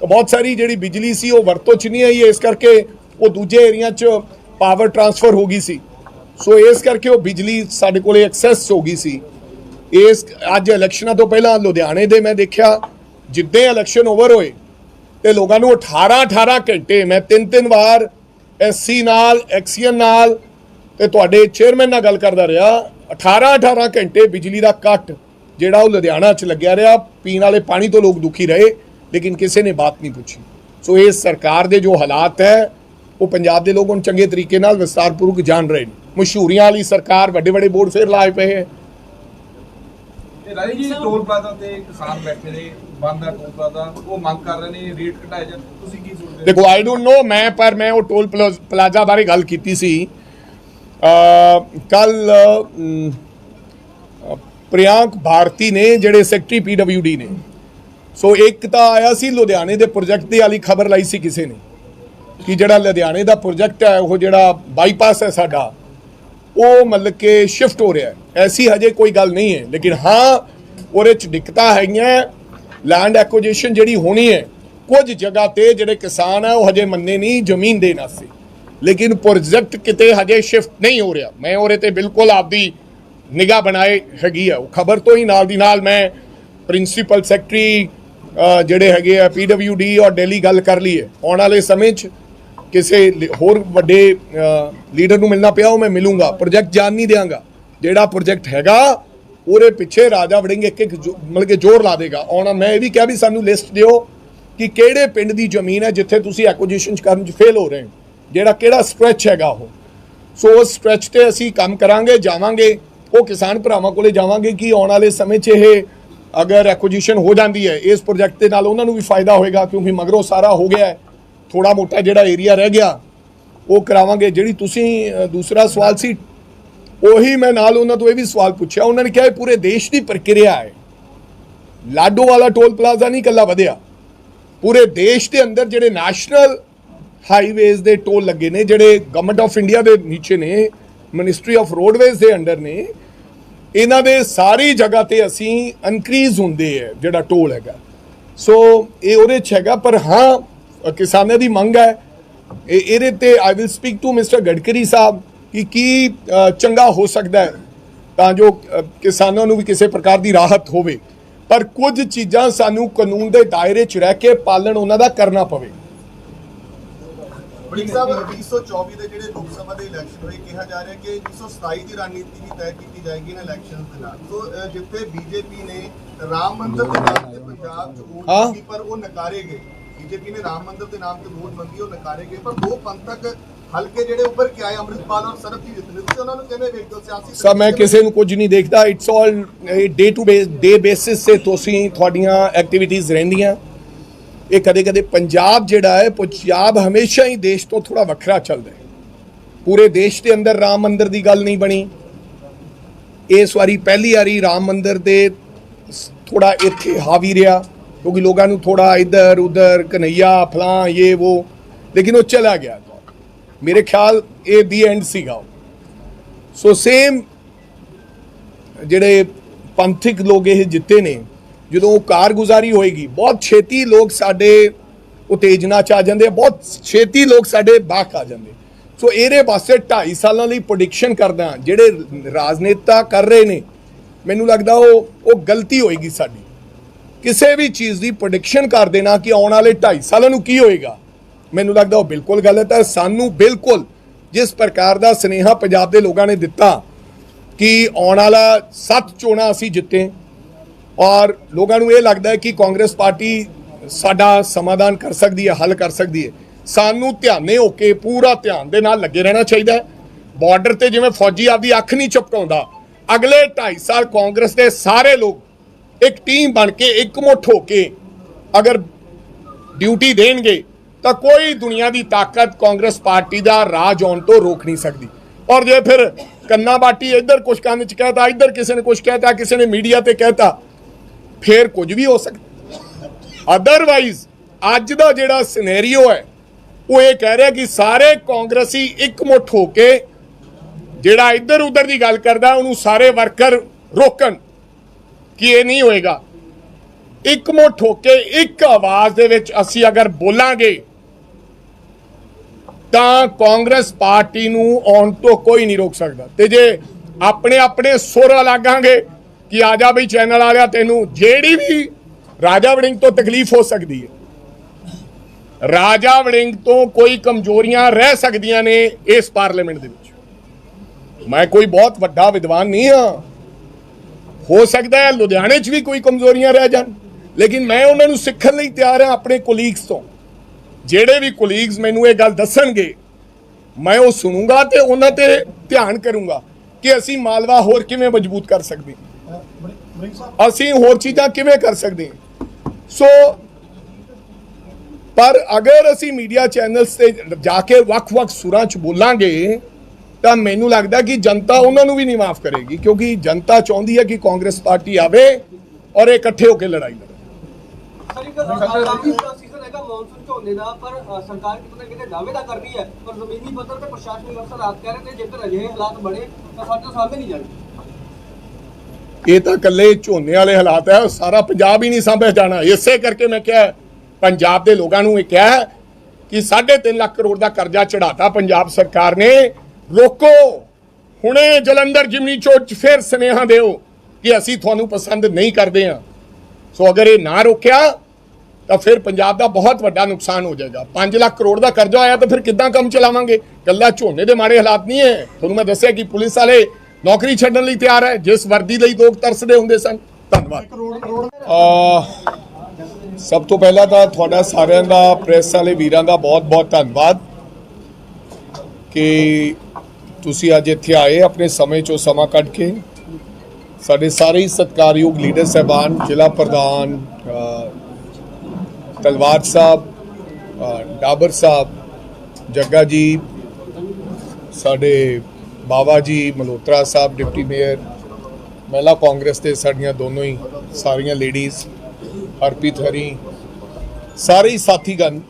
ਤਾਂ ਬਹੁਤ ਸਾਰੀ ਜਿਹੜੀ ਬਿਜਲੀ ਸੀ, ਉਹ ਵਰਤੋਂ ਚ ਨਹੀਂ ਆਈ ਇਸ ਕਰਕੇ ਉਹ ਦੂਜੇ ਏਰੀਆ ਚ ਪਾਵਰ ਟਰਾਂਸਫਰ ਹੋ ਗਈ ਸੀ। ਸੋ ਇਸ ਕਰਕੇ ਉਹ ਬਿਜਲੀ ਸਾਡੇ ਕੋਲੇ ਐਕਸੈਸ ਹੋ ਗਈ ਸੀ। ਇਸ ਅੱਜ ਇਲੈਕਸ਼ਨਾਂ ਤੋਂ ਪਹਿਲਾਂ ਲੁਧਿਆਣੇ ਦੇ ਮੈਂ ਦੇਖਿਆ, ਜਿੱਦਾਂ ਇਲੈਕਸ਼ਨ ਓਵਰ ਹੋਏ ਤੇ ਲੋਕਾਂ ਨੂੰ 18 18 ਘੰਟੇ ਮੈਂ ਤਿੰਨ ਤਿੰਨ ਵਾਰ ਐਸਸੀ ਨਾਲ ਐਕਸੀਅਨ ਨਾਲ ਤੇ ਤੁਹਾਡੇ ਚੇਅਰਮੈਨ ਨਾਲ ਗੱਲ ਕਰਦਾ ਰਿਹਾ 18 18 ਘੰਟੇ ਬਿਜਲੀ ਦਾ ਕੱਟ ਜਿਹੜਾ ਉਹ ਲੁਧਿਆਣਾ 'ਚ ਲੱਗਿਆ ਰਿਹਾ, ਪੀਣ ਵਾਲੇ ਪਾਣੀ ਤੋਂ ਲੋਕ ਦੁਖੀ ਰਹੇ, ਲੇਕਿਨ ਕਿਸੇ ਨੇ ਬਾਤ ਨਹੀਂ ਪੁੱਛੀ। ਸੋ ਇਹ ਸਰਕਾਰ ਦੇ ਜੋ ਹਾਲਾਤ ਹੈ ਉਹ ਪੰਜਾਬ ਦੇ ਲੋਕ ਹੁਣ ਚੰਗੇ ਤਰੀਕੇ ਨਾਲ ਵਿਸਤਾਰਪੂਰਵਕ ਜਾਣ ਰਹੇ ਨੇ। ਮਸ਼ਹੂਰੀਆਂ ਵਾਲੀ ਸਰਕਾਰ ਵੱਡੇ ਵੱਡੇ ਬੋਰਡ ਫੇਰ ਲਾਏ ਪਏ ਹੈ। ਰਾਜੀ ਜੀ ਟੋਲ ਪਲਾਜ਼ਾ ਤੇ ਕਿਸਾਨ ਬੈਠੇ ਨੇ ਬੰਦ ਟੋਲ ਪਲਾਜ਼ਾ ਉਹ ਮੰਗ ਕਰ ਰਹੇ ਨੇ ਰੇਟ ਘਟਾਏ ਜਾਣ। ਤੁਸੀਂ ਕੀ ਸੋਚਦੇ ਦੇਖੋ ਆਈ ਡੋਨਟ ਨੋ ਮੈਂ ਪਰ ਮੈਂ ਉਹ ਟੋਲ ਪਲਾ- ਪਲਾਜ਼ਾ ਬਾਰੇ ਗੱਲ ਕੀਤੀ ਸੀ। ਕੱਲ ਪ੍ਰਿಯಾಂਕ ਭਾਰਤੀ ਨੇ ਜਿਹੜੇ ਸੈਕਟਰੀ ਪੀਡਬਲਯੂਡੀ ਨੇ ਸੋ ਇੱਕ ਤਾਂ ਆਇਆ ਸੀ ਲੁਧਿਆਣੇ ਦੇ ਪ੍ਰੋਜੈਕਟ ਦੀ ਵਾਲੀ ਖਬਰ ਲਾਈ ਸੀ ਕਿਸੇ ਨੇ। ਕਿ ਜਿਹੜਾ ਲੁਧਿਆਣੇ ਦਾ ਪ੍ਰੋਜੈਕਟ ਹੈ, ਉਹ ਜਿਹੜਾ ਬਾਈਪਾਸ ਹੈ ਸਾਡਾ, ਉਹ ਮਤਲਬ ਕਿ ਸ਼ਿਫਟ ਹੋ ਰਿਹਾ ਹੈ। ਐਸੀ ਹਜੇ ਕੋਈ ਗੱਲ ਨਹੀਂ ਹੈ, ਲੇਕਿਨ ਹਾਂ, ਉਹਦੇ ਚ ਦਿੱਕਤਾਂ ਹੈਗੀਆਂ ਲੈਂਡ ਐਕੁਜੀਸ਼ਨ ਜਿਹੜੀ ਹੋਣੀ ਹੈ, ਕੁਝ ਜਗ੍ਹਾ ਤੇ ਜਿਹੜੇ ਕਿਸਾਨ ਹੈ, ਉਹ ਹਜੇ ਮੰਨੇ ਨਹੀਂ ਜ਼ਮੀਨ ਦੇਣ ਵਾਸਤੇ। ਲੇਕਿਨ ਪ੍ਰੋਜੈਕਟ ਕਿਤੇ ਹਜੇ ਸ਼ਿਫਟ ਨਹੀਂ ਹੋ ਰਿਹਾ। ਮੈਂ ਉਹਦੇ ਤੇ ਬਿਲਕੁਲ ਆਪਦੀ ਨਿਗਾਹ ਬਣਾਏ ਹੈਗੀ ਆ। ਉਹ ਖਬਰ ਤੋਂ ਹੀ ਨਾਲ ਦੀ ਨਾਲ ਮੈਂ ਪ੍ਰਿੰਸੀਪਲ ਸੈਕਟਰੀ ਜਿਹੜੇ ਹੈਗੇ ਆ ਪੀਡਬਲਯੂਡੀ ਔਰ ਦਿੱਲੀ ਗੱਲ ਕਰ ਲਈ ਹੈ। ਆਉਣ ਵਾਲੇ ਸਮੇਂ 'ਚ ਕਿਸੇ ਹੋਰ ਵੱਡੇ ਲੀਡਰ ਨੂੰ ਮਿਲਣਾ ਪਿਆ, ਉਹ ਮੈਂ ਮਿਲੂੰਗਾ। ਪ੍ਰੋਜੈਕਟ ਜਾਣ ਨਹੀਂ ਦਿਆਂਗਾ। ਜਿਹੜਾ ਪ੍ਰੋਜੈਕਟ ਹੈਗਾ, ਉਹਦੇ ਪਿੱਛੇ ਰਾਜਾ ਵੜਿੰਗ ਇੱਕ ਇੱਕ ਜੋ- ਮਤਲਬ ਕਿ ਜ਼ੋਰ ਲਾ ਦੇਗਾ। ਆਉਣਾ ਮੈਂ ਇਹ ਵੀ ਕਿਹਾ ਵੀ ਸਾਨੂੰ ਲਿਸਟ ਦਿਓ ਕਿ ਕਿਹੜੇ ਪਿੰਡ ਦੀ ਜ਼ਮੀਨ ਹੈ ਜਿੱਥੇ ਤੁਸੀਂ ਐਕੁਜੀਸ਼ਨ ਕਰਨ 'ਚ ਫੇਲ ਹੋ ਰਹੇ ਹੋ। ਜਿਹੜਾ ਕਿਹੜਾ ਸਟ੍ਰੈਚ ਹੈਗਾ ਉਹ। ਸੋ ਉਸ ਸਟ੍ਰੈਚ ਤੇ ਅਸੀਂ ਕੰਮ ਕਰਾਂਗੇ, ਜਾਵਾਂਗੇ। ਉਹ ਕਿਸਾਨ ਭਰਾਵਾਂ ਕੋਲੇ ਜਾਵਾਂਗੇ ਕਿ ਆਉਣ ਵਾਲੇ ਸਮੇਂ 'ਚ ਇਹ ਅਗਰ ਐਕੁਜੀਸ਼ਨ ਹੋ ਜਾਂਦੀ ਹੈ, ਇਸ ਪ੍ਰੋਜੈਕਟ ਦੇ ਨਾਲ ਉਹਨਾਂ ਨੂੰ ਵੀ ਫਾਇਦਾ ਹੋਏਗਾ ਕਿਉਂਕਿ ਮਗਰੋਂ ਸਾਰਾ ਹੋ ਗਿਆ ਹੈ। ਥੋੜਾ ਮੋਟਾ ਜਿਹੜਾ ਏਰੀਆ ਰਹਿ ਗਿਆ, ਉਹ ਕਰਾਵਾਂਗੇ। ਜਿਹੜੀ ਤੁਸੀਂ ਦੂਸਰਾ ਸਵਾਲ ਸੀ, ਉਹੀ ਮੈਂ ਨਾਲ ਉਹਨਾਂ ਤੋਂ ਇਹ ਵੀ ਸਵਾਲ ਪੁੱਛਿਆ। ਉਹਨਾਂ ਨੇ ਕਿਹਾ ਇਹ ਪੂਰੇ ਦੇਸ਼ ਦੀ ਪ੍ਰਕਿਰਿਆ ਹੈ। ਲਾਡੋ ਵਾਲਾ ਟੋਲ ਪਲਾਜ਼ਾ ਨਹੀਂ ਕੱਲਾ ਵਧਿਆ। ਪੂਰੇ ਦੇਸ਼ ਦੇ ਅੰਦਰ ਜਿਹੜੇ ਨੈਸ਼ਨਲ ਹਾਈਵੇਜ਼ ਦੇ ਟੋਲ ਲੱਗੇ ਨੇ, ਜਿਹੜੇ ਗਵਰਨਮੈਂਟ ਆਫ ਇੰਡੀਆ ਦੇ ਨੀਚੇ ਨੇ ਮਿਨਿਸਟਰੀ ਆਫ ਰੋਡਵੇਜ਼ ਦੇ ਅੰਡਰ ਨੇ, ਇਹਨਾਂ ਦੇ ਸਾਰੀ ਜਗ੍ਹਾ ਤੇ ਅਸੀਂ ਇਨਕਰੀਜ਼ ਹੁੰਦੇ ਹੈ ਜਿਹੜਾ ਟੋਲ ਹੈਗਾ। ਸੋ ਇਹ ਉਹਦੇ ਚ ਹੈਗਾ, ਪਰ ਹਾਂ ਕਿਸਾਨਾਂ ਦੀ ਮੰਗ ਹੈ। ਇਹ ਇਹਦੇ ਤੇ I will speak to mister Gadkari sahib ਕਿ ਕੀ ਚੰਗਾ ਹੋ ਸਕਦਾ ਹੈ ਤਾਂ ਜੋ ਕਿਸਾਨਾਂ ਨੂੰ ਵੀ ਕਿਸੇ ਪ੍ਰਕਾਰ ਦੀ ਰਾਹਤ ਹੋਵੇ। ਪਰ ਕੁਝ ਚੀਜ਼ਾਂ ਸਾਨੂੰ ਕਾਨੂੰਨ ਦੇ ਦਾਇਰੇ 'ਚ ਰਹਿ ਕੇ ਪਾਲਣ ਉਹਨਾਂ ਦਾ ਕਰਨਾ ਪਵੇ। ਬੜਿੰਗ ਸਾਹਿਬ 2024 ਦੇ ਜਿਹੜੇ ਲੋਕ ਸਭਾ ਦੇ ਇਲੈਕਸ਼ਨ ਹੋਏ ਕਿਹਾ ਜਾ ਰਿਹਾ ਕਿ 2027 ਦੀ ਰਣਨੀਤੀ ਵੀ ਤੈਅ ਕੀਤੀ ਜਾਏਗੀ ਇਹਨਾਂ ਇਲੈਕਸ਼ਨਸ ਦੇ ਨਾਲ। ਸੋ ਜਿੱਥੇ ਬੀਜੇਪੀ ਨੇ ਰਾਮ ਮੰਦਿਰ ਦੇ ਨਾਮ ਤੇ ਪੰਜਾਬ 'ਚ ਵੋਟ ਪਰ ਉਹ ਨਕਾਰੇ ਗਏ। ਬੀਜੇਪੀ ਨੇ ਰਾਮ ਮੰਦਿਰ ਦੇ ਨਾਮ ਤੇ ਵੋਟ ਮੰਗੀ ਉਹ ਨਕਾਰੇ ਗਏ ਪਰ ਦੋ ਪੰਥਕ ਹਲਕੇ ਜਿਹੜੇ ਉੱਪਰ ਕੇ ਆਏ ਅੰਮ੍ਰਿਤਪਾਲ ਔਰ ਸਰਬਜੀਤ ਨੇ ਤੁਸੀਂ ਉਹਨਾਂ ਨੂੰ ਕਿਵੇਂ ਵੇਖਦੇ ਹੋ? ਸਿਆਸੀ ਸਰ ਮੈਂ ਕਿਸੇ ਨੂੰ ਕੁਝ ਨਹੀਂ ਦੇਖਦਾ। It's all day to day basis ਤੇ ਤੁਸੀਂ ਤੁਹਾਡੀਆਂ ਐਕਟੀਵਿਟੀਜ਼ ਰਹਿੰਦੀਆਂ। ਇਹ ਕਦੇ ਕਦੇ ਪੰਜਾਬ ਜਿਹੜਾ ਹੈ ਪੰਜਾਬ ਹਮੇਸ਼ਾ ਹੀ ਦੇਸ਼ ਤੋਂ ਥੋੜਾ ਵੱਖਰਾ ਚੱਲਦਾ ਹੈ। ਪੂਰੇ ਦੇਸ਼ ਦੇ ਅੰਦਰ ਰਾਮ ਮੰਦਿਰ ਦੀ ਗੱਲ ਨਹੀਂ ਬਣੀ। ਇਸ ਵਾਰੀ ਪਹਿਲੀ ਵਾਰੀ ਰਾਮ ਮੰਦਿਰ ਦੇ ਥੋੜਾ ਇੱਥੇ ਹਾਵੀ ਰਿਹਾ। ਕਿਉਂਕਿ ਲੋਕਾਂ ਨੂੰ ਥੋੜਾ ਇੱਧਰ, ਉੱਧਰ ਕਨਈਆ ਫਲਾਂ, ਇਹ, ਉਹ। ਲੇਕਿਨ ਉਹ ਚਲਾ ਗਿਆ। ਮੇਰੇ ਖਿਆਲ ਇਹ ਦੀ ਐਂਡ ਸੀਗਾ ਉਹ। ਸੋ ਸੇਮ ਜਿਹੜੇ ਪੰਥਿਕ ਲੋਕ ਇਹ ਜਿੱਤੇ ਨੇ, ਜਦੋਂ ਉਹ ਕਾਰਗੁਜ਼ਾਰੀ ਹੋਏਗੀ, ਬਹੁਤ ਛੇਤੀ ਲੋਕ ਸਾਡੇ ਉਤੇਜਨਾ ਚ ਆ ਜਾਂਦੇ ਆ, ਬਹੁਤ ਛੇਤੀ ਲੋਕ ਸਾਡੇ ਬਾਕ ਆ ਜਾਂਦੇ। ਸੋ ਇਹਦੇ ਵਾਸਤੇ 2.5 ਸਾਲਾਂ ਲਈ ਪ੍ਰੈਡਿਕਸ਼ਨ ਕਰਦਾ, ਜਿਹੜੇ ਰਾਜਨੇਤਾ ਕਰ ਰਹੇ ਨੇ, ਮੈਨੂੰ ਲੱਗਦਾ ਉਹ ਉਹ ਗਲਤੀ ਹੋਏਗੀ ਸਾਡੀ। ਕਿਸੇ ਵੀ ਚੀਜ਼ ਦੀ ਪ੍ਰੈਡਿਕਸ਼ਨ ਕਰ ਦੇਣਾ ਕਿ ਆਉਣ ਵਾਲੇ 2.5 ਸਾਲਾਂ ਨੂੰ ਕੀ ਹੋਏਗਾ। ਮੈਨੂੰ ਲੱਗਦਾ ਉਹ ਬਿਲਕੁਲ ਗਲਤ ਹੈ। ਸਾਨੂੰ ਬਿਲਕੁਲ ਜਿਸ ਪ੍ਰਕਾਰ ਦਾ ਸਨੇਹਾ ਪੰਜਾਬ ਦੇ ਲੋਕਾਂ ਨੇ ਦਿੱਤਾ ਕਿ ਆਉਣ ਵਾਲਾ ਸੱਤ ਚੋਣਾਂ ਅਸੀਂ ਜਿੱਤੇ ਔਰ ਲੋਕਾਂ ਨੂੰ ਇਹ ਲੱਗਦਾ ਹੈ ਕਿ ਕਾਂਗਰਸ ਪਾਰਟੀ ਸਾਡਾ ਸਮਾਧਾਨ ਕਰ ਸਕਦੀ ਹੈ, ਹੱਲ ਕਰ ਸਕਦੀ ਹੈ। ਸਾਨੂੰ ਧਿਆਨੇ ਹੋ ਕੇ ਪੂਰਾ ਧਿਆਨ ਦੇ ਨਾਲ ਲੱਗੇ ਰਹਿਣਾ ਚਾਹੀਦਾ ਹੈ। ਬਾਰਡਰ ਤੇ ਜਿਵੇਂ ਫੌਜੀ ਆਪਦੀ ਅੱਖ ਨਹੀਂ ਚਪਕਾਉਂਦਾ ਅਗਲੇ 2.5 ਸਾਲ ਕਾਂਗਰਸ ਦੇ ਸਾਰੇ ਲੋਕ ਇੱਕ ਟੀਮ ਬਣ ਕੇ ਇੱਕਮੁੱਠ ਹੋ ਕੇ ਅਗਰ ਡਿਊਟੀ ਦੇਣਗੇ, ਤਾਂ ਕੋਈ ਦੁਨੀਆ ਦੀ ਤਾਕਤ ਕਾਂਗਰਸ ਪਾਰਟੀ ਦਾ ਰਾਜ ਆਉਣ ਤੋਂ ਰੋਕ ਨਹੀਂ ਸਕਦੀ। ਔਰ ਜੇ ਫਿਰ ਕੰਨਾ ਬਾਟੀ ਇੱਧਰ ਕੁਝ ਕੰਨ ਚ ਕਹਤਾ, ਇੱਧਰ ਕਿਸੇ ਨੇ ਕੁਝ ਕਹਿਤਾ, ਕਿਸੇ ਨੇ ਮੀਡੀਆ ਤੇ ਕਹਿਤਾ, ਫਿਰ ਕੁਝ ਵੀ ਹੋ ਸਕਦਾ। ਅਦਰਵਾਈਜ਼ ਅੱਜ ਦਾ ਜਿਹੜਾ ਸਿਨੈਰੀਓ ਹੈ, ਉਹ ਇਹ ਕਹਿ ਰਿਹਾ ਕਿ ਸਾਰੇ ਕਾਂਗਰਸੀ ਇੱਕਮੁੱਠ ਹੋ ਕੇ ਜਿਹੜਾ ਇੱਧਰ ਉੱਧਰ ਦੀ ਗੱਲ ਕਰਦਾ, ਉਹਨੂੰ ਸਾਰੇ ਵਰਕਰ ਰੋਕਣ। ਕਿ ਇਹ ਨਹੀਂ ਹੋਏਗਾ। ਇੱਕ ਮੁੱਠ ਹੋ ਕੇ ਇੱਕ ਆਵਾਜ਼ ਦੇ ਵਿੱਚ ਅਸੀਂ ਅਗਰ ਬੋਲਾਂਗੇ, ਤਾਂ ਕਾਂਗਰਸ ਪਾਰਟੀ ਨੂੰ ਆਉਣ ਤੋਂ ਕੋਈ ਨਹੀਂ ਰੋਕ ਸਕਦਾ। ਤੇ ਜੇ ਆਪਣੇ ਆਪਣੇ ਸੁਰ ਲਾਗਾਂਗੇ ਕਿ ਆ ਜਾ ਬਈ ਚੈਨਲ ਆ ਗਿਆ ਤੈਨੂੰ, ਜਿਹੜੀ ਵੀ ਰਾਜਾ ਵੜਿੰਗ ਤੋਂ ਤਕਲੀਫ ਹੋ ਸਕਦੀ ਹੈ। ਰਾਜਾ ਵੜਿੰਗ ਤੋਂ ਕੋਈ ਕਮਜ਼ੋਰੀਆਂ ਰਹਿ ਸਕਦੀਆਂ ਨੇ ਇਸ ਪਾਰਲੀਮੈਂਟ ਦੇ ਵਿੱਚ। ਮੈਂ ਕੋਈ ਬਹੁਤ ਵੱਡਾ ਵਿਦਵਾਨ ਨਹੀਂ ਹਾਂ। ਹੋ ਸਕਦਾ ਹੈ ਲੁਧਿਆਣੇ 'ਚ ਵੀ ਕੋਈ ਕਮਜ਼ੋਰੀਆਂ ਰਹਿ ਜਾਣ। ਲੇਕਿਨ ਮੈਂ ਉਹਨਾਂ ਨੂੰ ਸਿੱਖਣ ਲਈ ਤਿਆਰ ਹਾਂ ਆਪਣੇ ਕੋਲੀਗਸ ਤੋਂ। ਜਿਹੜੇ ਵੀ ਕੋਲੀਗਸ ਮੈਨੂੰ ਇਹ ਗੱਲ ਦੱਸਣਗੇ ਮੈਂ ਉਹ ਸੁਣੂੰਗਾ ਤੇ ਉਹਨਾਂ ਤੇ ਧਿਆਨ ਕਰੂੰਗਾ ਕਿ ਅਸੀਂ ਮਾਲਵਾ ਹੋਰ ਕਿਵੇਂ ਮਜ਼ਬੂਤ ਕਰ ਸਕਦੇ ਅਸੀਂ ਹੋਰ ਚੀਜ਼ਾਂ ਕਿਵੇਂ ਕਰ ਸਕਦੇ ਸੋ ਪਰ ਅਗਰ ਅਸੀਂ ਮੀਡੀਆ ਚੈਨਲਸ ਤੇ ਜਾ ਕੇ ਵੱਖ-ਵੱਖ ਸੁਰਾਂ 'ਚ ਬੋਲਾਂਗੇ ਤਾਂ ਮੈਨੂੰ ਲੱਗਦਾ ਕਿ ਜਨਤਾ ਉਹਨਾਂ ਨੂੰ ਵੀ ਨਹੀਂ ਮਾਫ ਕਰੇਗੀ ਕਿਉਂਕਿ ਜਨਤਾ ਚਾਹੁੰਦੀ ਹੈ ਕਿ ਕਾਂਗਰਸ ਪਾਰਟੀ ਆਵੇ ਔਰ ਇਹ ਇਕੱਠੇ ਹੋ ਕੇ ਲੜਾਈ ਲੜੇ। ਸਰ ਇੱਕ ਆਗਾਮੀ ਸੀਜ਼ਨ ਹੈਗਾ ਮੌਨਸੂਨ ਝੋਨੇ ਦਾ ਪਰ ਅ, ਸਰਕਾਰ ਕਿਤੇ ਨਾ ਕਿਤੇ ਦਾਅਵੇ ਤਾਂ ਕਰਦੀ ਹੈ ਪਰ ਜ਼ਮੀਨੀ ਪੱਧਰ ਤੇ ਪ੍ਰਸ਼ਾਸਨਿਕ ਅਫਸਰ ਆਪ ਕਹਿ ਰਹੇ ਨੇ ਜੇਕਰ ਅਜਿਹੇ ਹਾਲਾਤ ਬਣੇ ਤਾਂ ਸਾਡੇ ਸਾਹਮਣੇ ਨਹੀਂ ਜਾਣਗੇ। ਇਹ ਤਾਂ ਇਕੱਲੇ ਝੋਨੇ ਵਾਲੇ ਹਾਲਾਤ ਹੈ ਸਾਰਾ ਪੰਜਾਬ ਹੀ ਨਹੀਂ ਸਾਂਭਿਆ ਜਾਣਾ। ਇਸੇ ਕਰਕੇ ਮੈਂ ਕਿਹਾ ਪੰਜਾਬ ਦੇ ਲੋਕਾਂ ਨੂੰ ਇਹ ਕਿਹਾ ਕਿ 3.5 ਲੱਖ ਕਰੋੜ ਦਾ ਕਰਜ਼ਾ ਚੜਾਤਾ ਪੰਜਾਬ ਸਰਕਾਰ ਨੇ। ਰੋਕੋ। ਹੁਣੇ ਜਲੰਧਰ ਜਿਮਨੀ ਚੋਟ 'ਚ ਫਿਰ ਸੁਨੇਹਾ ਦਿਓ ਕਿ ਅਸੀਂ ਤੁਹਾਨੂੰ ਪਸੰਦ ਨਹੀਂ ਕਰਦੇ ਹਾਂ। ਸੋ ਅਗਰ ਇਹ ਨਾ ਰੋਕਿਆ, ਤਾਂ ਫਿਰ ਪੰਜਾਬ ਦਾ ਬਹੁਤ ਵੱਡਾ ਨੁਕਸਾਨ ਹੋ ਜਾਏਗਾ। 5 ਲੱਖ ਕਰੋੜ ਦਾ ਕਰਜ਼ਾ ਆਇਆ ਤਾਂ ਫਿਰ ਕਿੱਦਾਂ ਕੰਮ ਚਲਾਵਾਂਗੇ? ਕੱਲਾ ਝੋਨੇ ਦੇ ਮਾੜੇ ਹਾਲਾਤ ਨਹੀਂ ਹੈ। ਤੁਹਾਨੂੰ ਮੈਂ ਦੱਸਿਆ ਕਿ ਪੁਲਿਸ ਵਾਲੇ ਨੌਕਰੀ ਛੱਡਣ ਲਈ ਤਿਆਰ ਹੈ। ਜਿਸ ਵਰਦੀ ਲਈ ਲੋਕ ਤਰਸਦੇ ਹੁੰਦੇ ਸਨ। ਧੰਨਵਾਦ। ਅਹ, ਸਭ ਤੋਂ ਪਹਿਲਾਂ ਤਾਂ ਤੁਹਾਡਾ ਸਾਰਿਆਂ ਦਾ, ਪ੍ਰੈਸ ਵਾਲੇ ਵੀਰਾਂ ਦਾ ਬਹੁਤ-ਬਹੁਤ ਧੰਨਵਾਦ ਕਿ ਤੁਸੀਂ ਅੱਜ ਇੱਥੇ ਆਏ, ਆਪਣੇ ਸਮੇਂ ਚੋਂ ਸਮਾਂ ਕੱਢ ਕੇ। ਸਾਡੇ ਸਾਰੇ ਹੀ ਸਤਿਕਾਰਯੋਗ ਲੀਡਰ ਸਹਿਬਾਨ, ਜ਼ਿਲ੍ਹਾ ਪ੍ਰਧਾਨ ਤਲਵਾਰ ਸਾਹਿਬ ਡਾਬਰ ਸਾਹਿਬ, ਜੱਗਾ ਜੀ, ਸਾਡੇ ਬਾਬਾ ਜੀ, ਮਲਹੋਤਰਾ ਸਾਹਿਬ, ਡਿਪਟੀ ਮੇਅਰ, ਮਹਿਲਾ ਕਾਂਗਰਸ ਦੇ ਸਾਡੀਆਂ ਦੋਨੋਂ ਹੀ ਸਾਰੀਆਂ ਲੇਡੀਜ਼ ਹਰਪ੍ਰੀਤ ਹਰੀ, ਸਾਰੇ ਹੀ ਸਾਥੀਗਣ।